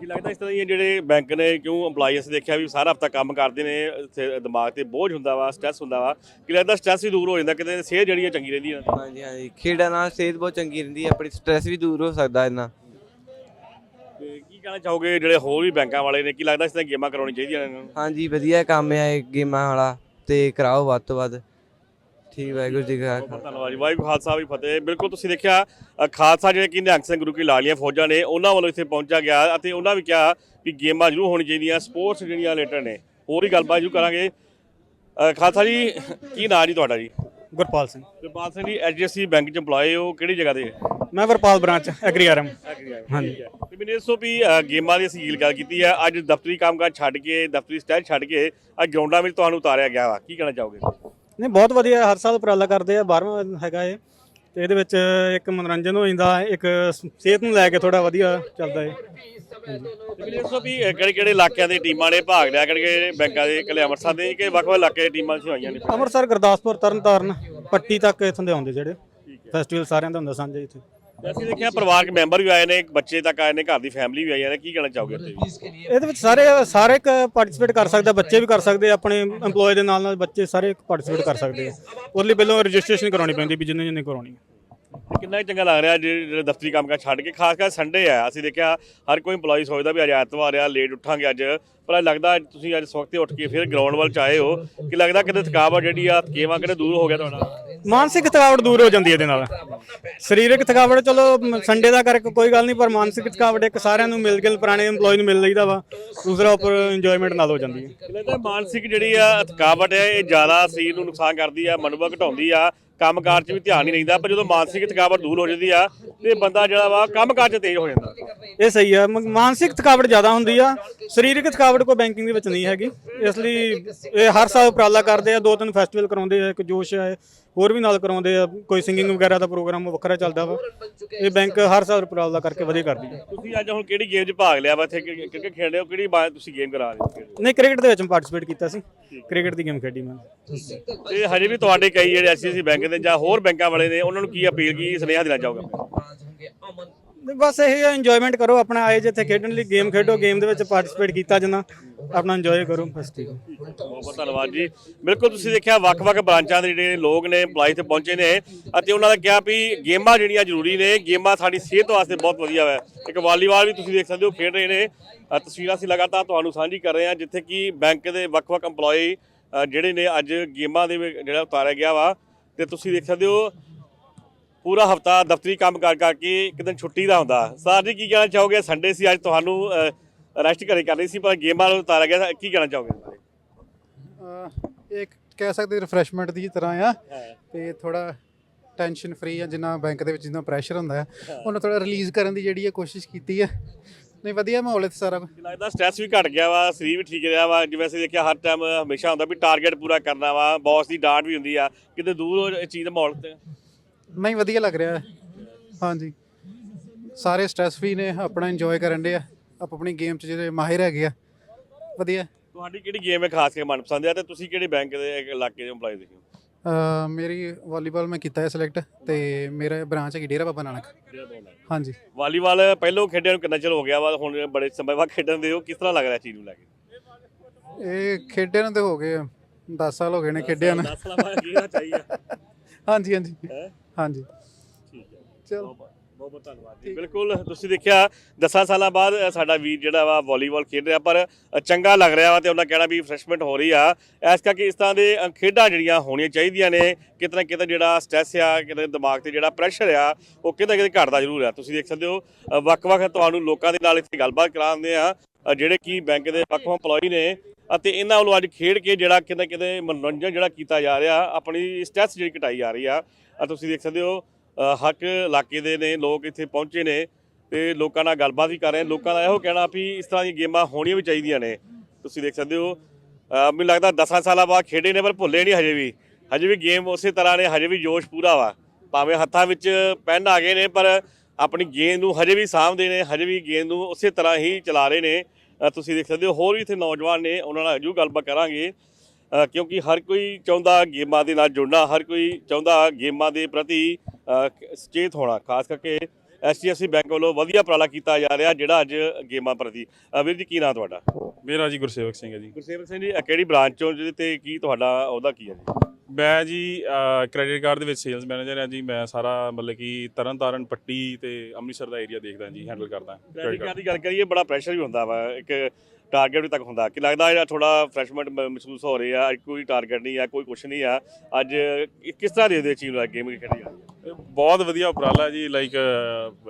ਕੀ ਲੱਗਦਾ ਇਸ ਤਰ੍ਹਾਂ ਦੀਆਂ ਜਿਹੜੇ ਬੈਂਕ ਨੇ ਕਿਉਂ EMPLOYEE ਅਸੀਂ ਦੇਖਿਆ ਵੀ ਸਾਰਾ ਹਫਤਾ ਕੰਮ ਕਰਦੇ ਨੇ ਇੱਥੇ ਦਿਮਾਗ ਤੇ ਬੋਝ ਹੁੰਦਾ ਵਾ ਸਟ੍ਰੈਸ ਹੁੰਦਾ ਵਾ। ਕੀ ਲੱਗਦਾ ਸਟ੍ਰੈਸ ਵੀ ਦੂਰ ਹੋ ਜਾਂਦਾ ਕਿਤੇ ਸਿਹਤ ਜਿਹੜੀ ਚੰਗੀ ਰਹਿੰਦੀ ਹੈ ਹਾਂਜੀ ਹਾਂਜੀ। ਖੇਡਾਂ ਨਾਲ ਸਿਹਤ ਬਹੁਤ ਚੰਗੀ ਰਹਿੰਦੀ ਹੈ ਆਪਣੀ ਸਟ੍ਰੈਸ ਵੀ ਦੂਰ ਹੋ ਸਕਦਾ ਇਹਨਾਂ। ਤੇ ਕੀ ਕਹਿਣਾ ਚਾਹੋਗੇ ਜਿਹੜੇ ਹੋਰ ਵੀ ਬੈਂਕਾਂ ਵਾਲੇ ਨੇ ਕੀ ਲੱਗਦਾ ਇਸ ਤਰ੍ਹਾਂ ਗੇਮਾਂ ਕਰਾਉਣੀ ਚਾਹੀਦੀਆਂ ਨੇ ਇਹਨਾਂ ਨੂੰ? ਹਾਂਜੀ ਵਧੀਆ ਕੰਮ ਹੈ ਇਹ ਗੇਮਾਂ ਵਾਲਾ। ਤੇ ਕਰਾਓ ਵੱਧ ਤੋਂ ਵੱਧ। ਠੀਕ ਵਾਹਿਗੁਰੂ ਜੀ ਕਾ ਬਹੁਤ ਧੰਨਵਾਦ ਜੀ। ਵਾਹਿਗੁਰੂ ਖਾਲਸਾ ਵੀ ਫਤਿਹ। ਬਿਲਕੁਲ ਤੁਸੀਂ ਦੇਖਿਆ ਅ, ਖਾਲਸਾ ਜਿਹੜੇ ਕਿ ਨਿਹੰਗ ਸਿੰਘ ਗੁਰੂ ਕੀ ਲਾਲੀਆਂ ਫੌਜਾਂ ਨੇ ਉਹਨਾਂ ਵੱਲੋਂ ਇੱਥੇ ਪਹੁੰਚਿਆ ਗਿਆ ਅਤੇ ਉਹਨਾਂ ਵੀ ਕਿਹਾ ਕਿ ਗੇਮਾਂ ਜ਼ਰੂਰ ਹੋਣੀ ਚਾਹੀਦੀਆਂ ਸਪੋਰਟਸ ਜਿਹੜੀਆਂ ਰਿਲੇਟਡ ਨੇ ਹੋਰ ਹੀ ਗੱਲਬਾਤ ਜ਼ਰੂਰ ਕਰਾਂਗੇ। ਅ, ਖਾਲਸਾ ਜੀ ਕੀ ਨਾਂ ਜੀ ਤੁਹਾਡਾ ਜੀ? ਗੁਰਪਾਲ ਸਿੰਘ। ਗੁਰਪਾਲ ਸਿੰਘ ਜੀ ਐਚਡੀਐਫਸੀ ਬੈਂਕ ਚ EMPLOYE ਹੋ ਕਿਹੜੀ ਜਗ੍ਹਾ ਤੇ? ਮੈਂ ਵਰਪਾਲ ਬ੍ਰਾਂਚ ਐਗਰੀਆਰਮ। ਹਾਂਜੀ। ਤੇ ਮੈਨੂੰ ਦੱਸੋ ਵੀ ਅ, ਗੇਮਾਂ ਦੀ ਅਸੀਂ ਗੱਲ ਕੀਤੀ ਹੈ ਅੱਜ ਦਫ਼ਤਰੀ ਕੰਮਕਾਜ ਛੱਡ ਕੇ ਦਫ਼ਤਰੀ ਸਟਾਈਲ ਛੱਡ ਕੇ ਅੱਜ ਗਰਾਊਂਡਾਂ ਵਿੱਚ ਤੁਹਾਨੂੰ ਉਤਾਰਿਆ ਗਿਆ ਵਾ। ਕੀ ਕਹਿਣਾ ਚਾਹੋਗੇ? ਨਹੀਂ ਬਹੁਤ ਵਧੀਆ ਹਰ ਸਾਲ ਉਪਰਾਲਾ ਕਰਦੇ ਆ 12ਵਾਂ ਹੈਗਾ ਇਹ। ਤੇ ਇਹਦੇ ਵਿੱਚ ਇੱਕ ਮਨੋਰੰਜਨ ਹੋ ਜਾਂਦਾ ਇੱਕ ਸਿਹਤ ਨੂੰ ਲੈ ਕੇ ਥੋੜਾ ਵਧੀਆ ਚੱਲਦਾ ਹੈ ਦੱਸੋ ਵੀ ਕਿਹੜੇ ਕਿਹੜੇ ਇਲਾਕਿਆਂ ਦੇ ਟੀਮਾਂ ਨੇ ਭਾਗ ਲਿਆ? ਕਿਹੜੇ ਕਿਹੜੇ ਬੈਂਕਾਂ ਦੇ ਇਕੱਲੇ ਅੰਮ੍ਰਿਤਸਰ ਦੇ ਕਿ ਵੱਖ ਵੱਖ ਇਲਾਕੇ ਦੀਆਂ ਟੀਮਾਂ ਆਈਆਂ ਨੇ? ਅੰਮ੍ਰਿਤਸਰ ਗੁਰਦਾਸਪੁਰ ਤਰਨਤਾਰਨ ਪੱਟੀ ਤੱਕ ਇੱਥੋਂ ਦੇ ਆਉਂਦੇ ਜਿਹੜੇ। ਫੈਸਟੀਵਲ ਸਾਰਿਆਂ ਦਾ ਹੁੰਦਾ ਸਾਂਝਾ ਇੱਥੇ। ਅਸੀਂ ਦੇਖਿਆ ਪਰਿਵਾਰਕ ਮੈਂਬਰ ਵੀ ਆਏ ਨੇ, ਬੱਚੇ ਤੱਕ ਆਏ ਨੇ, ਘਰ ਦੀ ਫੈਮਿਲੀ ਵੀ ਆਈ ਹੈ। ਕੀ ਕਹਿਣਾ ਚਾਹੋਗੇ ਇੱਥੇ ਇਹਦੇ ਵਿੱਚ ਸਾਰੇ ਸਾਰੇ ਪਾਰਟਿਸਿਪੇਟ ਕਰ ਸਕਦਾ ਬੱਚੇ ਵੀ ਕਰ ਸਕਦੇ ਆਪਣੇ EMPLOYE ਦੇ ਨਾਲ ਨਾਲ ਬੱਚੇ ਸਾਰੇ ਪਾਰਟਿਸਿਪੇਟ ਕਰ ਸਕਦੇ ਆ। ਉਹਦੇ ਲਈ ਪਹਿਲਾਂ ਰਜਿਸਟ੍ਰੇਸ਼ਨ ਕਰਾਉਣੀ ਪੈਂਦੀ ਵੀ ਜਿੰਨੇ ਜਿੰਨੇ ਕਰਾਉਣੀ ਤੇ ਕਿੰਨਾ ਚੰਗਾ ਲੱਗ ਰਿਹਾ ਜਿਹੜੇ ਦਫ਼ਤਰੀ ਕੰਮਕਾਜ ਛੱਡ ਕੇ ਖਾਸ ਕਰ ਸੰਡੇ ਆ ਅਸੀਂ ਦੇਖਿਆ ਹਰ ਕੋਈ EMPLOYE ਸੋਚਦਾ ਵੀ ਅੱਜ ਐਤਵਾਰ ਆ ਲੇਟ ਉੱਠਾਂਗੇ ਅੱਜ। ਪਰ ਲੱਗਦਾ ਤੁਸੀਂ ਅੱਜ ਸਵਖਤੇ ਉੱਠ ਕੇ ਫਿਰ ਗਰਾਊਂਡ ਵੱਲ ਚ ਆਏ ਹੋ ਕਿ ਲੱਗਦਾ ਕਿਤੇ ਥਕਾਵਟ ਜਿਹੜੀ ਆ ਥਕੇਵਾਂ ਕਿਤੇ ਦੂਰ ਹੋ ਗਿਆ ਤੁਹਾਡਾ? ਮਾਨਸਿਕ ਥਕਾਵਟ ਦੂਰ ਹੋ ਜਾਂਦੀ ਹੈ ਇਹਦੇ ਨਾਲ। ਸਰੀਰਕ ਥਕਾਵਟ ਚਲੋ ਸੰਡੇ ਦਾ ਕਰਕੇ ਕੋਈ ਗੱਲ ਨਹੀਂ ਪਰ ਮਾਨਸਿਕ ਥਕਾਵਟ ਇੱਕ ਸਾਰਿਆਂ ਨੂੰ ਮਿਲ ਕੇ ਪੁਰਾਣੇ EMPLOYE ਨੂੰ ਮਿਲ ਲਈਦਾ ਵਾ। ਦੂਸਰਾ ਉੱਪਰ ਇੰਜੋਇਮੈਂਟ ਨਾਲ ਹੋ ਜਾਂਦੀ ਹੈ। ਲੱਗਦਾ ਮਾਨਸਿਕ ਜਿਹੜੀ ਆ ਥਕਾਵਟ ਹੈ ਇਹ ਜ਼ਿਆਦਾ ਸਰੀਰ ਨੂੰ ਨੁਕਸਾਨ ਕਰਦੀ ਆ ਮਨੋਬਲ ਘਟਾਉਂਦੀ ਆ। ਕੰਮਕਾਰ 'ਚ ਵੀ ਧਿਆਨ ਨਹੀਂ ਰਹਿੰਦਾ, ਪਰ ਜਦੋਂ ਮਾਨਸਿਕ ਥਕਾਵਟ ਦੂਰ ਹੋ ਜਾਂਦੀ ਆ, ਤੇ ਬੰਦਾ ਜਿਹੜਾ ਵਾ ਕੰਮਕਾਰ 'ਚ ਤੇਜ਼ ਹੋ ਜਾਂਦਾ। ਇਹ ਸਹੀ ਆ, ਮ- ਮਾਨਸਿਕ ਥਕਾਵਟ ਜ਼ਿਆਦਾ ਹੁੰਦੀ ਆ, ਸਰੀਰਕ ਥਕਾਵਟ ਕੋਈ ਬੈਂਕਿੰਗ ਦੇ ਵਿੱਚ ਨਹੀਂ ਹੈਗੀ, ਇਸ ਲਈ ਇਹ ਹਰ ਸਾਲ ਉਪਰਾਲਾ ਕਰਦੇ ਆ, ਦੋ ਤਿੰਨ ਫੈਸਟੀਵਲ ਕਰਾਉਂਦੇ ਆ, ਇੱਕ ਜੋਸ਼ ਹੈ ਹੋਰ ਵੀ ਨਾਲ ਕਰਾਉਂਦੇ ਆ ਕੋਈ ਸਿੰਗਿੰਗ ਵਗੈਰਾ ਦਾ ਪ੍ਰੋਗਰਾਮ ਵੱਖਰਾ ਚੱਲਦਾ ਵਾ। ਇਹ ਬੈਂਕ ਹਰ ਸਾਲ ਉਪਰਾਲਾ ਕਰਕੇ ਵਧੀਆ ਕਰਦੀ ਹੈ ਤੁਸੀਂ ਅੱਜ ਹੁਣ ਕਿਹੜੀ ਗੇਮ 'ਚ ਭਾਗ ਲਿਆ ਵਾ ਇੱਥੇ? ਕ੍ਰਿਕਟ ਖੇਡ ਰਹੇ ਹੋ ਕਿਹੜੀ ਬਾ- ਤੁਸੀਂ ਗੇਮ ਕਰਾ ਰਹੇ ਹੋ? ਨਹੀਂ ਕ੍ਰਿਕਟ ਦੇ ਵਿੱਚ ਪਾਰਟਿਸਿਪੇਟ ਕੀਤਾ ਸੀ। ਕ੍ਰਿਕਟ ਦੀ ਗੇਮ ਖੇਡੀ ਮੈਂ। ਤੇ ਹਜੇ ਵੀ ਤੁਹਾਡੇ ਕਈ ਜਿਹੜੇ ਐਸਸੀਸੀ ਬੈਂਕ ਦੇ ਜਾਂ ਹੋਰ ਬੈਂਕਾਂ ਵਾਲੇ ਨੇ ਉਹਨਾਂ ਨੂੰ ਕੀ ਅਪੀਲ ਕੀ ਸੁਨੇਹਾ ਦੇਣਾ ਚਾਹੋਗੇ? ਬਸ ਇਹ ਇੰਜੋਇਮੈਂਟ ਕਰੋ ਆਪਣਾ, ਆਏ ਜਿੱਥੇ ਖੇਡਣ ਲਈ ਗੇਮ ਖੇਡੋ ਗੇਮ ਦੇ ਵਿੱਚ ਪਾਰਟਿਸਿਪੇਟ ਕੀਤਾ ਜਿੰਨਾ, ਆਪਣਾ ਇੰਜੋਏ ਕਰੋ, ਬਸ ਠੀਕ ਬਹੁਤ ਬਹੁਤ ਧੰਨਵਾਦ ਜੀ। ਬਿਲਕੁਲ ਤੁਸੀਂ ਦੇਖਿਆ ਵੱਖ-ਵੱਖ ਬ੍ਰਾਂਚਾਂ ਦੇ ਜਿਹੜੇ ਲੋਕ ਨੇ EMPLOYEE ਤੇ ਪਹੁੰਚੇ ਨੇ ਅਤੇ ਉਹਨਾਂ ਦਾ ਕਿਹਾ ਵੀ ਗੇਮਾਂ ਜਿਹੜੀਆਂ ਜ਼ਰੂਰੀ ਨੇ, ਗੇਮਾਂ ਸਾਡੀ ਸਿਹਤ ਵਾਸਤੇ ਬਹੁਤ ਵਧੀਆ ਹੈ ਇੱਕ ਵਾਲੀਬਾਲ ਵੀ ਤੁਸੀਂ ਦੇਖ ਸਕਦੇ ਹੋ, ਖੇਡ ਰਹੇ ਨੇ। ਤਸਵੀਰਾਂ ਅਸੀਂ ਲਗਾਤਾਰ ਤੁਹਾਨੂੰ ਸਾਂਝੀ ਕਰ ਰਹੇ ਹਾਂ, ਜਿੱਥੇ ਕਿ ਬੈਂਕ ਦੇ ਵੱਖ-ਵੱਖ EMPLOYEE ਜਿਹੜੇ ਨੇ ਅੱਜ ਗੇਮਾਂ ਦੇ ਜਿਹੜਾ ਉਤਾਰਿਆ ਗਿਆ ਵਾ, ਤੇ ਤੁਸੀਂ ਦੇਖ ਸਕਦੇ ਹੋ ਪੂਰਾ ਹਫਤਾ ਦਫ਼ਤਰੀ ਕੰਮ ਕਰ ਕਰਕੇ ਇੱਕ ਦਿਨ ਛੁੱਟੀ ਦਾ ਹੁੰਦਾ। ਸਰ ਜੀ ਕੀ ਕਹਿਣਾ ਚਾਹੋਗੇ? ਸੰਡੇ ਸੀ ਅੱਜ ਤੁਹਾਨੂੰ ਰੈਸਟ ਘਰੇ ਕਰਨੀ ਸੀ ਪਰ ਗੇਮਾਂ ਨੂੰ ਉਤਾਰਿਆ ਗਿਆ ਕੀ ਕਹਿਣਾ ਚਾਹੋਗੇ ਇੱਕ ਕਹਿ ਸਕਦੇ ਰਿਫਰੈਸ਼ਮੈਂਟ ਦੀ ਤਰ੍ਹਾਂ ਆ। ਤੇ ਥੋੜਾ ਟੈਨਸ਼ਨ ਫਰੀ ਆ ਜਿੰਨਾ ਬੈਂਕ ਦੇ ਵਿੱਚ ਜਿੰਨਾ ਪ੍ਰੈਸ਼ਰ ਹੁੰਦਾ ਹੈ। ਉਹਨੂੰ ਥੋੜਾ ਰਿਲੀਜ਼ ਕਰਨ ਦੀ ਜਿਹੜੀ ਹੈ ਕੋਸ਼ਿਸ਼ ਕੀਤੀ ਹੈ ਨਹੀਂ ਵਧੀਆ ਮਾਹੌਲ ਇੱਥੇ ਸਾਰਾ। ਲੱਗਦਾ ਸਟ੍ਰੈਸ ਵੀ ਘਟ ਗਿਆ ਵਾ ਸਰੀਰ ਵੀ ਠੀਕ ਰਿਹਾ ਵਾ। ਜਿਵੇਂ ਅਸੀਂ ਦੇਖਿਆ ਹਰ ਟਾਈਮ ਹਮੇਸ਼ਾ ਹੁੰਦਾ ਵੀ ਟਾਰਗੇਟ ਪੂਰਾ ਕਰਨਾ ਵਾ। ਬੌਸ ਦੀ ਡਾਂਟ ਵੀ ਹੁੰਦੀ ਆ। ਕਿਤੇ ਦੂਰ ਹੋ ਇਹ ਚੀਜ਼ ਦਾ ਮਾਹੌਲ ਤੇ। ਨਹੀਂ ਵਧੀਆ ਲੱਗ ਰਿਹਾ। ਹੈ ਹਾਂਜੀ। ਸਾਰੇ ਸਟ੍ਰੈਸ ਫਰੀ ਨੇ ਆਪਣਾ ਇੰਜੋਏ ਕਰਨ ਦੇ ਆ। ਆਪ ਆਪਣੀ ਗੇਮ 'ਚ ਜਿਹੜੇ ਮਾਹਿਰ ਹੈਗੇ ਆ। ਵਧੀਆ। ਤੁਹਾਡੀ ਕਿਹੜੀ ਗੇਮ ਹੈ ਖਾਸ ਕਰਕੇ ਮਨਪਸੰਦ ਆ ਤੇ ਤੁਸੀਂ ਕਿਹੜੇ ਬੈਂਕ ਦੇ ਇਲਾਕੇ ਦੇ ਦੇਖੋ ਅਹ ਮੇਰੀ ਵਾਲੀਬਾਲ ਮੈਂ ਕੀਤਾ ਹੈ ਸਿਲੈਕਟ ਤੇ ਮੇਰਾ ਬ੍ਰਾਂਚ ਹੈਗੀ ਡੇਰਾ ਬਾਬਾ ਨਾਨਕ। ਹਾਂਜੀ। ਵਾਲੀਬਾਲ ਪਹਿਲੋਂ ਖੇਡਿਆ ਨੂੰ ਕਿੰਨਾ ਚਿਰ ਹੋ ਗਿਆ ਵਾ? ਹੁਣ ਬੜੇ ਸਮੇਂ ਬਾਅਦ ਖੇਡਣ ਦੇ ਹੋ। ਕਿਸ ਤਰ੍ਹਾਂ ਲੱਗ ਰਿਹਾ ਚੀਜ਼ ਨੂੰ ਲੈ ਕੇ? ਇਹ ਖੇਡਿਆਂ ਨੂੰ ਤੇ ਹੋ ਗਏ 10 ਸਾਲ ਹੋ ਗਏ ਨੇ ਖੇਡਿਆਂ ਨੂੰ। 10 ਸਾਲਾਂ ਬਾਅਦ ਖੇਡਣਾ ਚਾਹੀਦਾ। ਹਾਂਜੀ ਹਾਂਜੀ। ਹੈਂ? ਹਾਂਜੀ। ਠੀਕ ਹੈ। ਚਲੋ। ਬਹੁਤ ਬਹੁਤ ਧੰਨਵਾਦ ਜੀ। ਬਿਲਕੁਲ ਤੁਸੀਂ ਦੇਖਿਆ 10 ਸਾਲਾਂ ਬਾਅਦ ਸਾਡਾ ਵੀਰ ਜਿਹੜਾ ਵਾ ਵਾਲੀਬਾਲ ਖੇਡ ਰਿਹਾ ਪਰ ਚੰਗਾ ਲੱਗ ਰਿਹਾ ਵਾ ਤੇ ਉਹਨਾਂ ਕਹਿਣਾ ਵੀ ਰਿਫਰੈਸ਼ਮੈਂਟ ਹੋ ਰਹੀ ਆ। ਇਸ ਕਰਕੇ ਇਸ ਤਰ੍ਹਾਂ ਦੇ ਖੇਡਾਂ ਜਿਹੜੀਆਂ ਹੋਣੀਆਂ ਚਾਹੀਦੀਆਂ ਨੇ ਕਿਤੇ ਨਾ ਕਿਤੇ ਜਿਹੜਾ ਸਟ੍ਰੈਸ ਆ ਕਿਤੇ ਦਿਮਾਗ ਤੇ ਜਿਹੜਾ ਪ੍ਰੈਸ਼ਰ ਆ ਉਹ ਕਿਤੇ ਕਿਤੇ ਘਟਦਾ ਜ਼ਰੂਰ ਆ। ਤੁਸੀਂ ਦੇਖ ਸਕਦੇ ਹੋ ਵੱਖ-ਵੱਖ ਤੁਹਾਨੂੰ ਲੋਕਾਂ ਦੇ ਨਾਲ ਇੱਥੇ ਗੱਲਬਾਤ ਕਰਾਉਂਦੇ ਆ ਜਿਹੜੇ ਕੀ ਬੈਂਕ ਦੇ ਵੱਖ-ਵੱਖ EMPLOYEE ਨੇ ਅਤੇ ਇਹਨਾਂ ਵੱਲੋਂ ਅੱਜ ਖੇਡ ਕੇ ਜਿਹੜਾ ਕਿਤੇ ਨਾ ਕਿਤੇ ਮਨੋਰੰਜਨ ਜਿਹੜਾ ਕੀਤਾ ਜਾ ਰਿਹਾ ਆਪਣੀ ਸਟ੍ਰੈਸ ਜਿਹੜੀ ਘਟਾਈ ਜਾ ਰਹੀ ਆ। ਅ, ਤੁਸੀਂ ਦੇਖ ਸਕਦੇ ਹੋ ਹੱਕ ਇਲਾਕੇ ਦੇ ਨੇ ਲੋਕ ਇੱਥੇ ਪਹੁੰਚੇ ਨੇ ਤੇ ਲੋਕਾਂ ਨਾਲ ਗੱਲਬਾਤ ਵੀ ਕਰ ਰਹੇ ਲੋਕਾਂ ਦਾ ਇਹੋ ਕਹਿਣਾ ਵੀ ਇਸ ਤਰ੍ਹਾਂ ਦੀਆਂ ਗੇਮਾਂ ਹੋਣੀਆਂ ਵੀ ਚਾਹੀਦੀਆਂ ਨੇ। ਤੁਸੀਂ ਦੇਖ ਸਕਦੇ ਹੋ ਮੈਨੂੰ ਲੱਗਦਾ 10 ਸਾਲਾਂ ਬਾਅਦ ਖੇਡੇ ਨੇ ਪਰ ਭੁੱਲੇ ਨਹੀਂ ਹਜੇ ਵੀ। ਹਜੇ ਵੀ ਗੇਮ ਉਸੇ ਤਰ੍ਹਾਂ ਨੇ ਹਜੇ ਵੀ ਜੋਸ਼ ਪੂਰਾ ਵਾ। ਭਾਵੇਂ ਹੱਥਾਂ ਵਿੱਚ ਪੈਨ ਆ ਗਏ ਨੇ ਪਰ ਆਪਣੀ ਗੇਂਦ ਨੂੰ ਹਜੇ ਵੀ ਸਾਂਭਦੇ ਨੇ ਹਜੇ ਵੀ ਗੇਂਦ ਨੂੰ ਉਸੇ ਤਰ੍ਹਾਂ ਹੀ ਚਲਾ ਰਹੇ ਨੇ। ਤੁਸੀਂ ਦੇਖ ਸਕਦੇ ਹੋ, ਹੋਰ ਵੀ ਇੱਥੇ ਨੌਜਵਾਨ ਨੇ, ਉਹਨਾਂ ਨਾਲ ਜੂ ਗੱਲਬਾਤ ਕਰਾਂਗੇ। ਕਿਉਂਕਿ ਹਰ ਕੋਈ ਚਾਹੁੰਦਾ ਗੇਮਾਂ ਦੇ ਨਾਲ ਜੁੜਨਾ, ਹਰ ਕੋਈ ਚਾਹੁੰਦਾ ਗੇਮਾਂ ਦੇ ਪ੍ਰਤੀ ਸੁਚੇਤ ਹੋਣਾ, ਖਾਸ ਕਰਕੇ ਐਸਟੀਐਫਸੀ ਬੈਂਕ ਵੱਲੋਂ ਵਧੀਆ ਉਪਰਾਲਾ ਕੀਤਾ ਜਾ ਰਿਹਾ ਜਿਹੜਾ ਅੱਜ ਗੇਮਾਂ ਪ੍ਰਤੀ। ਵੀਰ ਜੀ ਕੀ ਨਾਮ ਤੁਹਾਡਾ? ਮੇਰਾ ਜੀ ਗੁਰਸੇਵਕ ਸਿੰਘ ਹੈ ਜੀ। ਗੁਰਸੇਵਕ ਸਿੰਘ ਜੀ ਕਿਹੜੀ ਬ੍ਰਾਂਚ ਚੋਂ ਜਿਹਦੇ ਤੇ ਕੀ ਤੁਹਾਡਾ ਉਹਦਾ ਕੀ ਹੈ ਜੀ? ਮੈਂ ਜੀ ਕ੍ਰੈਡਿਟ ਕਾਰਡ ਦੇ ਵਿੱਚ ਸੇਲਸ ਮੈਨੇਜਰ ਹਾਂ ਜੀ। ਮੈਂ ਸਾਰਾ ਮਤਲਬ ਕਿ ਤਰਨਤਾਰਨ ਪੱਟੀ ਤੇ ਅੰਮ੍ਰਿਤਸਰ ਦਾ ਏਰੀਆ ਦੇਖਦਾ ਜੀ ਹੈਂਡਲ ਕਰਦਾ। ਕ੍ਰੈਡਿਟ ਕਾਰਡ ਦੀ ਗੱਲ ਕਰੀਏ ਬੜਾ ਪ੍ਰੈਸ਼ਰ ਵੀ ਹੁੰਦਾ ਵਾ। ਇੱਕ ਟਾਰਗੇਟ ਵੀ ਤੱਕ ਹੁੰਦਾ। ਕਿ ਲੱਗਦਾ ਇਹ ਥੋੜਾ ਫਰੈਸ਼ਮੈਂਟ ਮਹਿਸੂਸ ਹੋ ਰਹੀ ਹੈ ਕੋਈ ਟਾਰਗੇਟ ਨਹੀਂ ਹੈ ਕੋਈ ਕੁਛ ਨਹੀਂ ਆ, ਅੱਜ ਕਿਸ ਤਰ੍ਹਾਂ ਦੇ ਦੇ ਚੀਜ਼ ਲੱਗ ਗੇਮ ਖੇਡੀ ਆ ਬਹੁਤ ਵਧੀਆ ਉਪਰਾਲਾ ਜੀ ਲਾਈਕ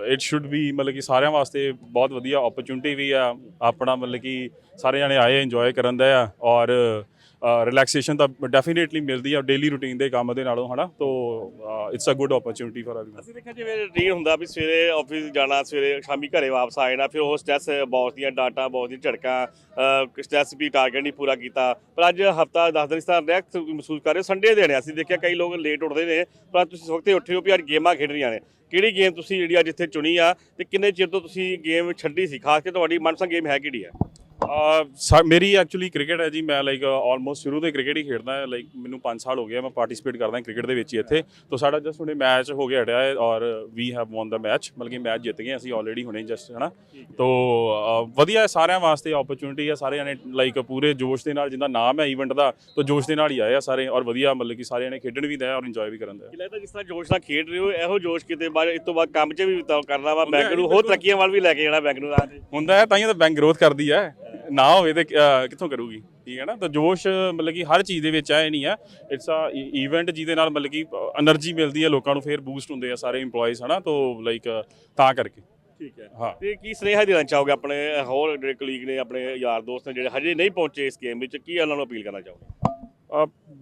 ਇਟ ਸ਼ੁੱਡ ਬੀ ਮਤਲਬ ਕਿ ਸਾਰਿਆਂ ਵਾਸਤੇ ਬਹੁਤ ਵਧੀਆ ਓਪਰਚੁਨਿਟੀ ਵੀ ਆ, ਆਪਣਾ ਮਤਲਬ ਕਿ ਸਾਰੇ ਜਣੇ ਆਏ ਇੰਜੋਏ ਕਰਨ ਦਾ ਆ, ਔਰ ਰਿਲੈਕਸੇਸ਼ਨ ਤਾਂ ਡੈਫੀਨੇਟਲੀ ਮਿਲਦੀ ਆ ਡੇਲੀ ਰੂਟੀਨ ਦੇ ਕੰਮ ਦੇ ਨਾਲੋਂ, ਹਨਾ? ਤੋ it's a good opportunity for everyone ਅਸੀਂ ਦੇਖਿਆ ਜਿਵੇਂ ਰੂਟੀਨ ਹੁੰਦਾ ਵੀ ਸਵੇਰੇ ਆਫਿਸ ਜਾਣਾ, ਸਵੇਰੇ ਸ਼ਾਮੀ ਘਰੇ ਵਾਪਸ ਆ ਜਾਣਾ, ਫਿਰ ਉਹ ਸਟ੍ਰੈਸ ਬਹੁਤ ਦੀਆਂ ਡਾਟਾ ਬੌਸ ਦੀ ਝੜਕਾਂ ਸਟ੍ਰੈਸ ਵੀ ਟਾਰਗੇਟ ਨਹੀਂ ਪੂਰਾ ਕੀਤਾ। ਪਰ ਅੱਜ ਹਫਤਾ 10 ਦਿਨ ਸਤਾਰ ਰਿਹਾ ਮਹਿਸੂਸ ਕਰ ਰਹੇ ਸੰਡੇ ਦੇ ਨੇ, ਅਸੀਂ ਦੇਖਿਆ ਕਈ ਲੋਕ ਲੇਟ ਉੱਠਦੇ ਨੇ, ਪਰ ਤੁਸੀਂ ਸਵਖਤੇ ਉੱਠੇ ਹੋ ਵੀ ਅੱਜ ਗੇਮਾਂ ਖੇਡ ਰਹੀਆਂ ਨੇ। ਕਿਹੜੀ ਗੇਮ ਤੁਸੀਂ ਜਿਹੜੀ ਅੱਜ ਇੱਥੇ ਚੁਣੀ ਆ ਤੇ ਕਿੰਨੇ ਚਿਰ ਤੋਂ ਤੁਸੀਂ ਗੇਮ ਛੱਡੀ ਸੀ? ਖਾਸ ਕਰਕੇ ਤੁਹਾਡੀ ਮਨਪਸੰਦ ਗੇਮ ਹੈ ਕਿਹੜੀ ਆ ਮੇਰੀ ਐਕਚੁਅਲੀ ਕ੍ਰਿਕਟ ਹੈ ਜੀ ਮੈਂ ਲਾਈਕ ਆਲਮੋਸਟ ਸ਼ੁਰੂ ਤੋਂ ਕ੍ਰਿਕਟ ਹੀ ਖੇਡਦਾ ਹਾਂ ਲਾਈਕ ਮੈਨੂੰ 5 ਸਾਲ ਹੋ ਗਏ ਮੈਂ ਪਾਰਟਿਸਿਪੇਟ ਕਰਦਾ ਹਾਂ ਕ੍ਰਿਕਟ ਦੇ ਵਿੱਚ ਹੀ ਇੱਥੇ। ਤੋਂ ਸਾਡਾ ਜਸਟ ਹੁਣੇ ਮੈਚ ਹੋ ਗਿਆ ਹਟਿਆ ਹੈ ਔਰ we have won the match ਮਤਲਬ ਕਿ ਮੈਚ ਜਿੱਤ ਗਏ ਅਸੀਂ ਆਲਰੇਡੀ ਹੁਣੇ ਜਸਟ ਹਨਾ। ਤੋਂ ਵਧੀਆ ਹੈ ਸਾਰਿਆਂ ਵਾਸਤੇ ਓਪਰਚੁਨਿਟੀ ਹੈ ਸਾਰਿਆਂ ਨੇ ਲਾਈਕ ਪੂਰੇ ਜੋਸ਼ ਦੇ ਨਾਲ ਜਿੰਦਾ ਨਾਮ ਹੈ ਇਵੈਂਟ ਦਾ ਤੋਂ ਜੋਸ਼ ਦੇ ਨਾਲ ਹੀ ਆਏ ਆ ਸਾਰੇ ਔਰ ਵਧੀਆ ਮਤਲਬ ਕਿ ਸਾਰਿਆਂ ਨੇ ਖੇਡਣ ਵੀ ਦਾ ਔਰ ਇੰਜੋਏ ਵੀ ਕਰਨ ਦਾ ਲੱਗਦਾ ਜਿਸ ਤਰ੍ਹਾਂ ਜੋਸ਼ ਨਾਲ ਖੇਡ ਰਹੇ ਹੋ ਇਹੋ ਜੋਸ਼ ਕਿਤੇ ਬਾਅਦ ਇਸ ਤੋਂ ਬਾਅਦ ਕੰਮ 'ਚ ਵੀ ਕਰਨਾ ਵਾ ਬੈਂਕ ਨੂੰ ਹੋਰ ਤਰੱਕੀਆਂ ਵੱਲ ਵੀ ਲੈ ਕੇ ਜਾਣਾ ਬੈਂਕ ਨੂੰ ਹੁੰਦਾ ਤਾਂ ਬੈਂਕ ਗਰੋਥ ਕਰਦੀ ਹੈ। ਨਾ ਹੋਵੇ ਤੇ ਕਿੱਥੋਂ ਕਰੂਗੀ? ਠੀਕ ਹੈ ਨਾ? ਤਾਂ ਜੋਸ਼ ਮਤਲਬ ਕਿ ਹਰ ਚੀਜ਼ ਦੇ ਵਿੱਚ ਆ ਇਹ ਨਹੀਂ ਆ। ਇਟਸ ਆ ਇਵੈਂਟ ਜਿਹਦੇ ਨਾਲ ਮਤਲਬ ਕਿ એનર્ਜੀ ਮਿਲਦੀ ਹੈ ਲੋਕਾਂ ਨੂੰ ਫੇਰ ਬੂਸਟ ਹੁੰਦੇ ਆ ਸਾਰੇ EMPLOYEES ਹਨਾ? ਤੋਂ ਲਾਈਕ ਤਾਂ ਕਰਕੇ। ਠੀਕ ਹੈ। ਹਾਂ। ਤੇ ਕੀ ਸੁਨੇਹਾ ਦੇਣਾ ਚਾਹੋਗੇ ਆਪਣੇ ਹੋਰ ਜਿਹੜੇ ਕਲੀਗ ਨੇ ਆਪਣੇ ਯਾਰ ਦੋਸਤ ਨੇ ਜਿਹੜੇ ਹਜੇ ਨਹੀਂ ਪਹੁੰਚੇ ਇਸ ਗੇਮ ਵਿੱਚ? ਕੀ ਉਹਨਾਂ ਨੂੰ ਅਪੀਲ ਕਰਨਾ ਚਾਹੋਗੇ?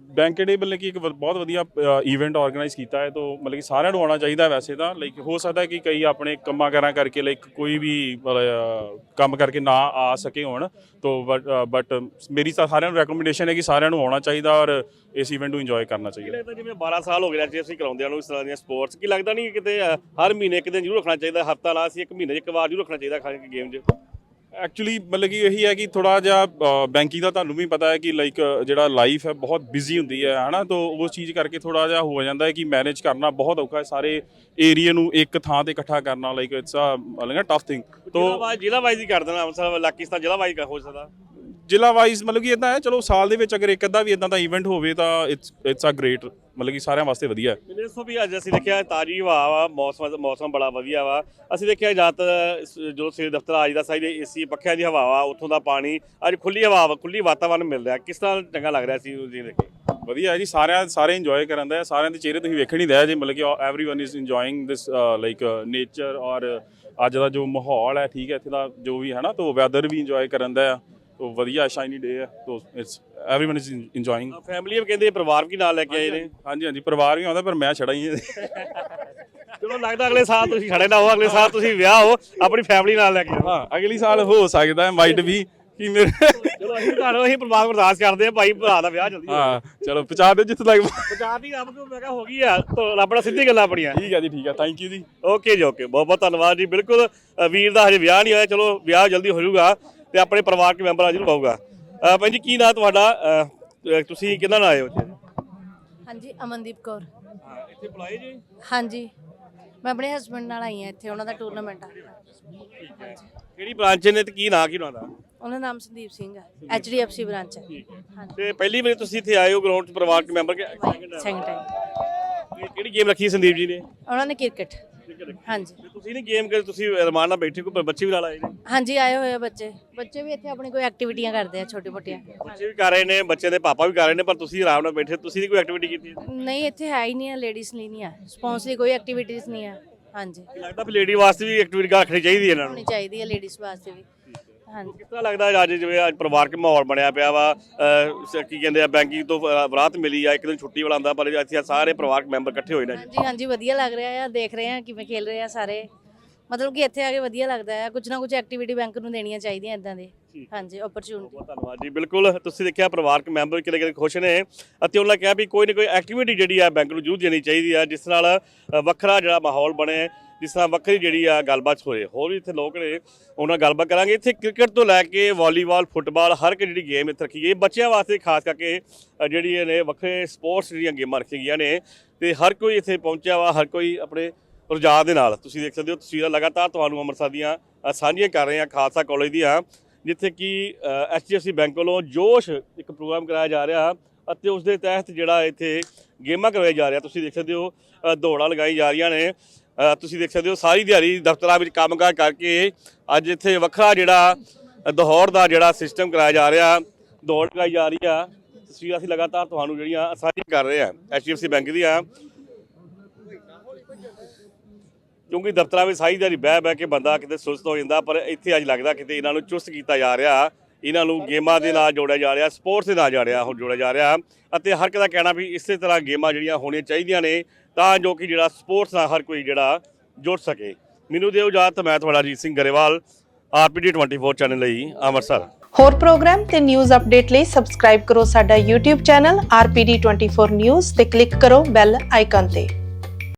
ਡੇ ਮਤਲਬ ਕਿ ਇੱਕ ਵ- ਬਹੁਤ ਵਧੀਆ ਇਵੈਂਟ ਆਰਗੇਨਾਈਜ਼ ਕੀਤਾ ਹੈ ਤੋਂ ਮਤਲਬ ਕਿ ਸਾਰਿਆਂ ਨੂੰ ਆਉਣਾ ਚਾਹੀਦਾ ਹੈ ਵੈਸੇ ਤਾਂ। ਲਾਈਕ ਹੋ ਸਕਦਾ ਹੈ ਕਿ ਕਈ ਆਪਣੇ ਕੰਮਾਂ ਕਰਾਂ ਕਰਕੇ ਲਾਈਕ ਕੋਈ ਵੀ ਮਤਲਬ, ਅਹ, ਕੰਮ ਕਰਕੇ ਨਾ ਆ ਸਕੇ ਹੋਣ। ਤੋਂ ਬਟ ਮੇਰੀ ਤਾਂ ਸਾਰਿਆਂ ਨੂੰ ਰეკਮੈਂਡੇਸ਼ਨ ਹੈ ਕਿ ਸਾਰਿਆਂ ਨੂੰ ਆਉਣਾ ਚਾਹੀਦਾ ਔਰ ਇਸ ਇਵੈਂਟ ਨੂੰ ਇੰਜੋਏ ਕਰਨਾ ਕੀ ਚਾਹੀਦਾ। ਲੱਗਦਾ ਜਿਵੇਂ 12 ਸਾਲ ਹੋ ਗਏ ਨੇ ਅਸੀਂ ਕਰਾਉਂਦਿਆਂ ਨੂੰ ਇਸ ਤਰ੍ਹਾਂ ਦੀਆਂ ਸਪੋਰਟਸ ਕੀ ਲੱਗਦਾ ਨਹੀਂ ਕਿਤੇ ਅ, ਹਰ ਮਹੀਨੇ ਇੱਕ ਦਿਨ ਜ਼ਰੂਰ ਰੱਖਣਾ ਚਾਹੀਦਾ ਹਫਤਾ ਲਾ ਅਸੀਂ ਇੱਕ ਮਹੀਨੇ 'ਚ ਇੱਕ ਵਾਰ ਜ਼ਰੂਰ ਰੱਖਣਾ ਚਾਹੀਦਾ ਖਾਸ ਕਰਕੇ ਗੇਮ 'ਚ? ਐਕਚੁਅਲੀ ਮਤਲਬ ਕਿ ਇਹੀ ਹੈ ਕਿ ਥੋੜਾ ਜਿਹਾ ਬੈਂਕਿੰਗ ਦਾ ਤੁਹਾਨੂੰ ਵੀ ਪਤਾ ਹੈ ਕਿ ਲਾਈਕ ਜਿਹੜਾ ਲਾਈਫ ਹੈ ਬਹੁਤ ਬਿਜ਼ੀ ਹੁੰਦੀ ਹੈ ਹਨਾ? ਤਾਂ ਉਸ ਚੀਜ਼ ਕਰਕੇ ਥੋੜਾ ਜਿਹਾ ਹੋ ਜਾਂਦਾ ਹੈ ਕਿ ਮੈਨੇਜ ਕਰਨਾ ਬਹੁਤ ਔਖਾ ਹੈ ਸਾਰੇ ਏਰੀਆ ਨੂੰ ਇੱਕ ਥਾਂ ਤੇ ਇਕੱਠਾ ਕਰਨਾ ਲਾਈਕ ਇਟਸ ਅ ਮਤਲਬ ਟਫ ਥਿੰਗ ਤੋਂ ਜ਼ਿਲ੍ਹਾ ਵਾਈਜ਼ ਹੀ ਕਰ ਦੇਣਾ ਅੰਮ੍ਰਿਤਸਰ ਲਾਕੀਸਤਾਨ ਜ਼ਿਲ੍ਹਾ ਵਾਈਜ਼ ਹੋ ਸਕਦਾ। ਜ਼ਿਲ੍ਹਾ ਵਾਈਜ਼ ਮਤਲਬ ਕਿ ਇਦਾਂ ਹੈ ਚਲੋ ਸਾਲ ਦੇ ਵਿੱਚ ਅਗਰ ਇੱਕ ਅੱਧਾ ਵੀ ਇਦਾਂ ਦਾ ਇਵੈਂਟ ਹੋਵੇ ਤਾਂ ਇਟਸ ਇਟਸ ਅ ਗ੍ਰੇਟ ਮਤਲਬ ਕਿ ਸਾਰਿਆਂ ਵਾਸਤੇ ਵਧੀਆ ਹੈ ਮੈਨੂੰ ਦੱਸੋ ਵੀ ਅੱਜ ਅਸੀਂ ਦੇਖਿਆ ਤਾਜੀ ਹਵਾ ਵਾ ਮੌਸਮ ਮੌਸਮ ਬੜਾ ਵਧੀਆ ਵਾ ਅਸੀਂ ਦੇਖਿਆ ਜ਼ਿਆਦਾਤਰ ਸ- ਜਦੋਂ ਸਵੇਰ ਦਫ਼ਤਰ ਆਜ ਦਾ ਸਾਈਡ ਏਸੀ ਪੱਖਿਆਂ ਦੀ ਹਵਾ ਵਾ ਉੱਥੋਂ ਦਾ ਪਾਣੀ ਅੱਜ ਖੁੱਲੀ ਹਵਾ ਵਾ ਖੁੱਲੀ ਵਾਤਾਵਰਨ ਮਿਲ ਰਿਹਾ ਕਿਸ ਤਰ੍ਹਾਂ ਚੰਗਾ ਲੱਗ ਰਿਹਾ ਸੀ ਉਹ ਜੀ ਦੇਖ ਕੇ ਵਧੀਆ ਹੈ ਜੀ ਸਾਰਿਆਂ ਸਾਰੇ ਇੰਜੋਏ ਕਰਨ ਦਾ ਸਾਰਿਆਂ ਦੇ ਚਿਹਰੇ ਤੁਸੀਂ ਵੇਖਣ ਹੀ ਦਿਆ ਜੀ ਮਤਲਬ ਕਿ everyone is enjoying this like nature ਔਰ ਅੱਜ ਦਾ ਜੋ ਮਾਹੌਲ ਹੈ ਠੀਕ ਹੈ ਇੱਥੇ ਦਾ ਜੋ ਵੀ ਹੈ ਨਾ ਤੋ ਵੈਦਰ ਵੀ ਇੰਜੋਏ ਕਰਨ ਦਾ ਆ ਤੋ ਵਧੀਆ ਸ਼ਾਈਨੀ ਡੇ ਹੈ ਤੋ it's everyone is enjoying family ਵੀ ਕਹਿੰਦੇ ਪਰਿਵਾਰ ਵੀ ਨਾਲ ਲੈ ਕੇ ਆਏ ਨੇ ਹਾਂਜੀ ਹਾਂਜੀ ਪਰਿਵਾਰ ਵੀ ਆਉਂਦਾ ਪਰ ਮੈਂ ਛੜਾ ਹੀ ਹਾਂ ਚਲੋ ਲੱਗਦਾ ਅਗਲੇ ਸਾਲ ਤੁਸੀਂ ਖੜੇ ਨਾ ਹੋ ਅਗਲੇ ਸਾਲ ਤੁਸੀਂ ਵਿਆਹ ਹੋ ਆਪਣੀ ਫੈਮਿਲੀ ਨਾਲ ਲੈ ਕੇ ਆਓ ਹਾਂ ਅਗਲੀ ਸਾਲ ਹੋ ਸਕਦਾ ਹੈ ਮਾਈਟ ਵੀ ਕਿ ਮੇਰੇ ਚਲੋ ਅਸੀਂ ਤੁਹਾਨੂੰ ਅਸੀਂ ਪਰਿਵਾਰ ਨੂੰ ਅਰਦਾਸ ਕਰਦੇ ਆ ਭਾਈ ਭਰਾ ਦਾ ਵਿਆਹ ਜਲਦੀ ਹੋ ਹਾਂ ਚਲੋ ਪਹੁੰਚਾ ਦਿਓ ਜਿੱਥੇ ਤੱਕ ਬਚਾ ਦੀ ਰੱਬ ਤੋਂ ਮੈਂ ਕਿਹਾ ਹੋ ਗਈ ਆ ਤੋ ਰੱਬ ਨਾਲ ਸਿੱਧੀ ਗੱਲਾਂ ਆਪਣੀਆਂ ਠੀਕ ਹੈ ਜੀ ਠੀਕ ਹੈ ਥੈਂਕ ਯੂ ਜੀ ਓਕੇ ਜੀ ਓਕੇ ਬਹੁਤ ਬਹੁਤ ਧੰਨਵਾਦ ਜੀ ਬਿਲਕੁਲ ਅ, ਵੀਰ ਦਾ ਹਜੇ ਵਿਆਹ ਨਹੀਂ ਹੋਇਆ ਚਲੋ ਵਿਆਹ ਜਲਦੀ ਹੋ ਜਾਊਗਾ ਤੇ ਆਪਣੇ ਪਰਿਵਾਰ ਦੇ ਮੈਂਬਰਾਂ ਆਊਗਾ ਅ, ਭੈਣ ਜੀ ਕੀ ਨਾਂ ਤੁਹਾਡਾ? ਤੁਸੀਂ ਨਾਲ ਆਏ ਹੋ ਹਾਂਜੀ ਅਮਨਦੀਪ ਕੌਰ। ਇੱਥੇ ਬੁਲਾਏ ਜੀ? ਹਾਂਜੀ। ਮੈਂ ਆਪਣੇ ਹਸਬੰਡ ਨਾਲ ਆਈ ਹਾਂ ਇੱਥੇ ਉਹਨਾਂ ਦਾ ਟੂਰਨਾਮੈਂਟ ਆ। ਕਿਹੜੀ ਬ੍ਰਾਂਚ ਨੇ ਤੇ ਕੀ ਨਾਂ ਕੀ ਉਹਨਾਂ ਦਾ? ਉਹਨਾਂ ਦਾ ਨਾਮ ਸੰਦੀਪ ਸਿੰਘ ਹੈ ਐਚਡੀਐਫਸੀ ਬ੍ਰਾਂਚ ਹੈ। ਹਾਂਜੀ ਤੇ ਪਹਿਲੀ ਵਾਰੀ ਤੁਸੀਂ ਇੱਥੇ ਆਏ ਹੋ ਗਰਾਊਂਡ 'ਚ ਪਰਿਵਾਰ ਦੇ ਮੈਂਬਰ ਸੈਕਿੰਡ ਟਾਈਮ ਕਿਹੜੀ ਗੇਮ ਰੱਖੀ ਸੰਦੀਪ ਜੀ ਨੇ? ਉਹਨਾਂ ਨੇ ਕ੍ਰਿਕਟ ਹਾਂਜੀ। ਤੇ ਤੁਸੀਂ ਨਹੀਂ ਗੇਮ ਕਰ ਤੁਸੀਂ ਰਮਾਨ ਨਾਲ ਬੈਠੇ ਕੋ ਬੱਚੇ ਵੀ ਨਾਲ ਆਏ ਨੇ? ਹਾਂਜੀ ਆਏ ਹੋਏ ਆ ਬੱਚੇ। ਬੱਚੇ ਵੀ ਇੱਥੇ ਆਪਣੀ ਕੋਈ ਐਕਟੀਵਿਟੀਆਂ ਕਰਦੇ ਆ ਛੋਟੀ ਮੋਟੀਆਂ। ਬੱਚੇ ਵੀ ਕਰ ਰਹੇ ਨੇ ਬੱਚੇ ਦੇ ਪਾਪਾ ਵੀ ਕਰ ਰਹੇ ਨੇ ਪਰ ਤੁਸੀਂ ਆਰਾਮ ਨਾਲ ਬੈਠੇ ਤੁਸੀਂ ਨਹੀਂ ਕੋਈ ਐਕਟੀਵਿਟੀ ਕੀਤੀ? ਨਹੀਂ ਇੱਥੇ ਹੈ ਹੀ ਨਹੀਂ ਹੈ ਲੇਡੀਜ਼ ਲਈ ਨਹੀਂ ਹੈ ਸਪੌਂਸ ਲਈ ਕੋਈ ਐਕਟੀਵਿਟੀਜ਼ ਨਹੀਂ ਹੈ ਹਾਂਜੀ। ਲੱਗਦਾ ਵੀ ਲੇਡੀ ਵਾਸਤੇ ਵੀ ਐਕਟੀਵਿਟੀ ਰੱਖਣੀ ਚਾਹੀਦੀ ਹੈ ਇਹਨਾਂ ਨੂੰ। ਹੋਣੀ ਚਾਹੀਦੀ ਹੈ ਲੇਡੀਜ਼ ਵਾਸਤੇ ਵੀ। ਹਾਂਜੀ। ਕਿਸ ਲੱਗਦਾ ਹੈ ਅੱਜ ਜਿਵੇਂ ਅੱਜ ਪਰਿਵਾਰਕ ਮਾਹੌਲ ਬਣਿਆ ਪਿਆ ਵਾ? ਕੀ ਕਹਿੰਦੇ ਆ ਬੈਂਕਿੰਗ ਤੋਂ ਅਹ, ਮਿਲੀ ਆ ਇੱਕ ਦਿਨ ਛੁੱਟੀ ਵਾਲਾ ਆਂਦਾ ਪਰ ਅਸੀਂ ਸਾਰੇ ਪਰਿਵਾਰਕ ਮੈਂਬਰ ਇਕੱਠੇ ਹੋਏ ਨੇ ਅੱਜ। ਹਾਂਜੀ ਵਧੀਆ ਲੱਗ ਰਿਹਾ ਆ ਦੇਖ ਰਹੇ ਆ ਕਿਵੇਂ ਖੇਲ ਰਹੇ ਆ ਸਾਰੇ। ਮਤਲਬ ਕਿ ਇੱਥੇ ਆ ਕੇ ਵਧੀਆ ਲੱਗਦਾ ਆ ਕੁਝ ਨਾ ਕੁਝ ਐਕਟੀਵਿਟੀ ਬੈਂਕ ਨੂੰ ਦੇਣੀਆਂ ਚਾਹੀਦੀਆਂ ਇਦਾਂ ਦੇ। ਹਾਂਜੀ ਓਪਰਚੁਨਿਟੀ ਬਹੁਤ ਧੰਨਵਾਦ ਜੀ ਬਿਲਕੁਲ ਤੁਸੀਂ ਦੇਖਿਆ ਪਰਿਵਾਰਕ ਮੈਂਬਰ ਕਿਲੇ ਕਿਲੇ ਖੁਸ਼ ਨੇ ਅਤੇ ਉਹਨਾਂ ਕਿਹਾ ਵੀ ਕੋਈ ਨਾ ਕੋਈ ਐਕਟੀਵਿਟੀ ਜਿਹੜੀ ਆ ਬੈਂਕ ਨੂੰ ਜ਼ਰੂਰ ਦੇਣੀ ਚਾਹੀਦੀ ਆ ਜਿਸ ਨਾਲ ਵੱਖਰਾ ਜਿਹੜਾ ਮਾਹੌਲ ਬਣੇ। ਜਿਸ ਤਰ੍ਹਾਂ ਵੱਖਰੀ ਜਿਹੜੀ ਆ ਗੱਲਬਾਤ ਹੋਏ ਹੋਰ ਵੀ ਇੱਥੇ ਲੋਕ ਨੇ ਉਹਨਾਂ ਨਾਲ ਗੱਲਬਾਤ ਕਰਾਂਗੇ। ਇੱਥੇ ਕ੍ਰਿਕਟ ਤੋਂ ਲੈ ਕੇ ਵਾਲੀਬਾਲ ਫੁੱਟਬਾਲ ਹਰ ਇੱਕ ਜਿਹੜੀ ਗੇਮ ਇੱਥੇ ਰੱਖੀ ਗਈ ਹੈ। ਬੱਚਿਆਂ ਵਾਸਤੇ ਖਾਸ ਕਰਕੇ ਅ, ਜਿਹੜੀ ਨੇ ਵੱਖਰੇ ਸਪੋਰਟਸ ਜਿਹੜੀਆਂ ਗੇਮਾਂ ਰੱਖੀਆਂ ਗਈਆਂ ਨੇ ਤੇ ਹਰ ਕੋਈ ਇੱਥੇ ਪਹੁੰਚਿਆ ਵਾ ਹਰ ਕੋਈ ਆਪਣੇ ਰੁਝਾਨ ਦੇ ਨਾਲ। ਤੁਸੀਂ ਦੇਖ ਸਕਦੇ ਹੋ ਤਸਵੀਰਾਂ ਲਗਾਤਾਰ ਤੁਹਾਨੂੰ ਅੰਮ੍ਰਿਤਸਰ ਦੀਆਂ ਸਾਂਝੀਆਂ ਕਰ ਰਹੇ ਹਾਂ ਖਾਲਸਾ ਕਾਲਜ ਦੀਆਂ ਜਿੱਥੇ ਕਿ ਐਚਡੀਐਫਸੀ ਬੈਂਕ ਵੱਲੋਂ ਜੋਸ਼ ਇੱਕ ਪ੍ਰੋਗਰਾਮ ਕਰਾਇਆ ਜਾ ਰਿਹਾ ਅਤੇ ਉਸ ਦੇ ਤਹਿਤ ਜਿਹੜਾ ਇੱਥੇ ਗੇਮਾਂ ਕਰਵਾਇਆ ਜਾ ਰਿਹਾ ਤੁਸੀਂ ਦੇਖ ਸਕਦੇ ਹੋ ਦੌੜਾਂ ਲਗਾਈ ਜਾ ਰਹੀਆਂ ਨੇ। ਤੁਸੀਂ ਦੇਖ ਸਕਦੇ ਹੋ ਸਾਰੀ ਦਿਹਾੜੀ ਦਫ਼ਤਰਾਂ ਵਿੱਚ ਕੰਮਕਾਰ ਕਰਕੇ ਅੱਜ ਇੱਥੇ ਵੱਖਰਾ ਜਿਹੜਾ ਅ, ਦੌੜ ਦਾ ਜਿਹੜਾ ਸਿਸਟਮ ਕਰਾਇਆ ਜਾ ਰਿਹਾ ਦੌੜ ਲਗਾਈ ਜਾ ਰਹੀ ਆ। ਤਸਵੀਰਾਂ ਅਸੀਂ ਲਗਾਤਾਰ ਤੁਹਾਨੂੰ ਜਿਹੜੀਆਂ ਸਾਂਝੀਆਂ ਕਰ ਰਹੇ ਹਾਂ ਐਚਡੀਐਫਸੀ ਬੈਂਕ ਦੀਆਂ ਕਿਉਂਕਿ ਦਫ਼ਤਰਾਂ ਵਿੱਚ ਸਾਰੀ ਦਿਹਾੜੀ ਬਹਿ ਬਹਿ ਕੇ ਬੰਦਾ ਕਿਤੇ ਸੁਸਤ ਹੋ ਜਾਂਦਾ ਪਰ ਇੱਥੇ ਅੱਜ ਲੱਗਦਾ ਕਿਤੇ ਇਹਨਾਂ ਨੂੰ ਚੁਸਤ ਕੀਤਾ ਜਾ ਰਿਹਾ। ਇਹਨਾਂ ਨੂੰ ਗੇਮਾਂ ਦੇ ਨਾਲ ਜੋੜਿਆ ਜਾ ਰਿਹਾ ਸਪੋਰਟਸ ਦੇ ਨਾਲ ਜੋੜਿਆ ਹੁਣ ਜੋੜਿਆ ਜਾ ਰਿਹਾ। ਅਤੇ ਹਰ ਇੱਕ ਦਾ ਕਹਿਣਾ ਵੀ ਇਸੇ ਤਰ੍ਹਾਂ ਗੇਮਾਂ ਜਿਹੜੀਆਂ ਹੋਣੀਆਂ ਚਾਹੀਦੀਆਂ ਨੇ ਤਾਂ ਜੋ ਕਿ ਜਿਹੜਾ ਸਪੋਰਟਸ ਨਾਲ ਹਰ ਕੋਈ ਜਿਹੜਾ ਜੁੜ ਸਕੇ। ਮੈਨੂੰ ਦਿਓ ਇਜਾਜ਼ਤ, ਮੈਂ ਤੁਹਾਡਾ ਅਜੀਤ ਸਿੰਘ ਗਰੇਵਾਲ, ਆਰਪੀਡੀ 24 ਚੈਨਲ ਲਈ ਅੰਮ੍ਰਿਤਸਰ। ਹੋਰ ਪ੍ਰੋਗਰਾਮ ਤੇ ਨਿਊਜ਼ ਅਪਡੇਟ ਲਈ ਸਬਸਕ੍ਰਾਈਬ ਕਰੋ ਸਾਡਾ YouTube ਚੈਨਲ RPD24 News ਤੇ ਕਲਿੱਕ ਕਰੋ ਬੈਲ ਆਈਕਨ ਤੇ।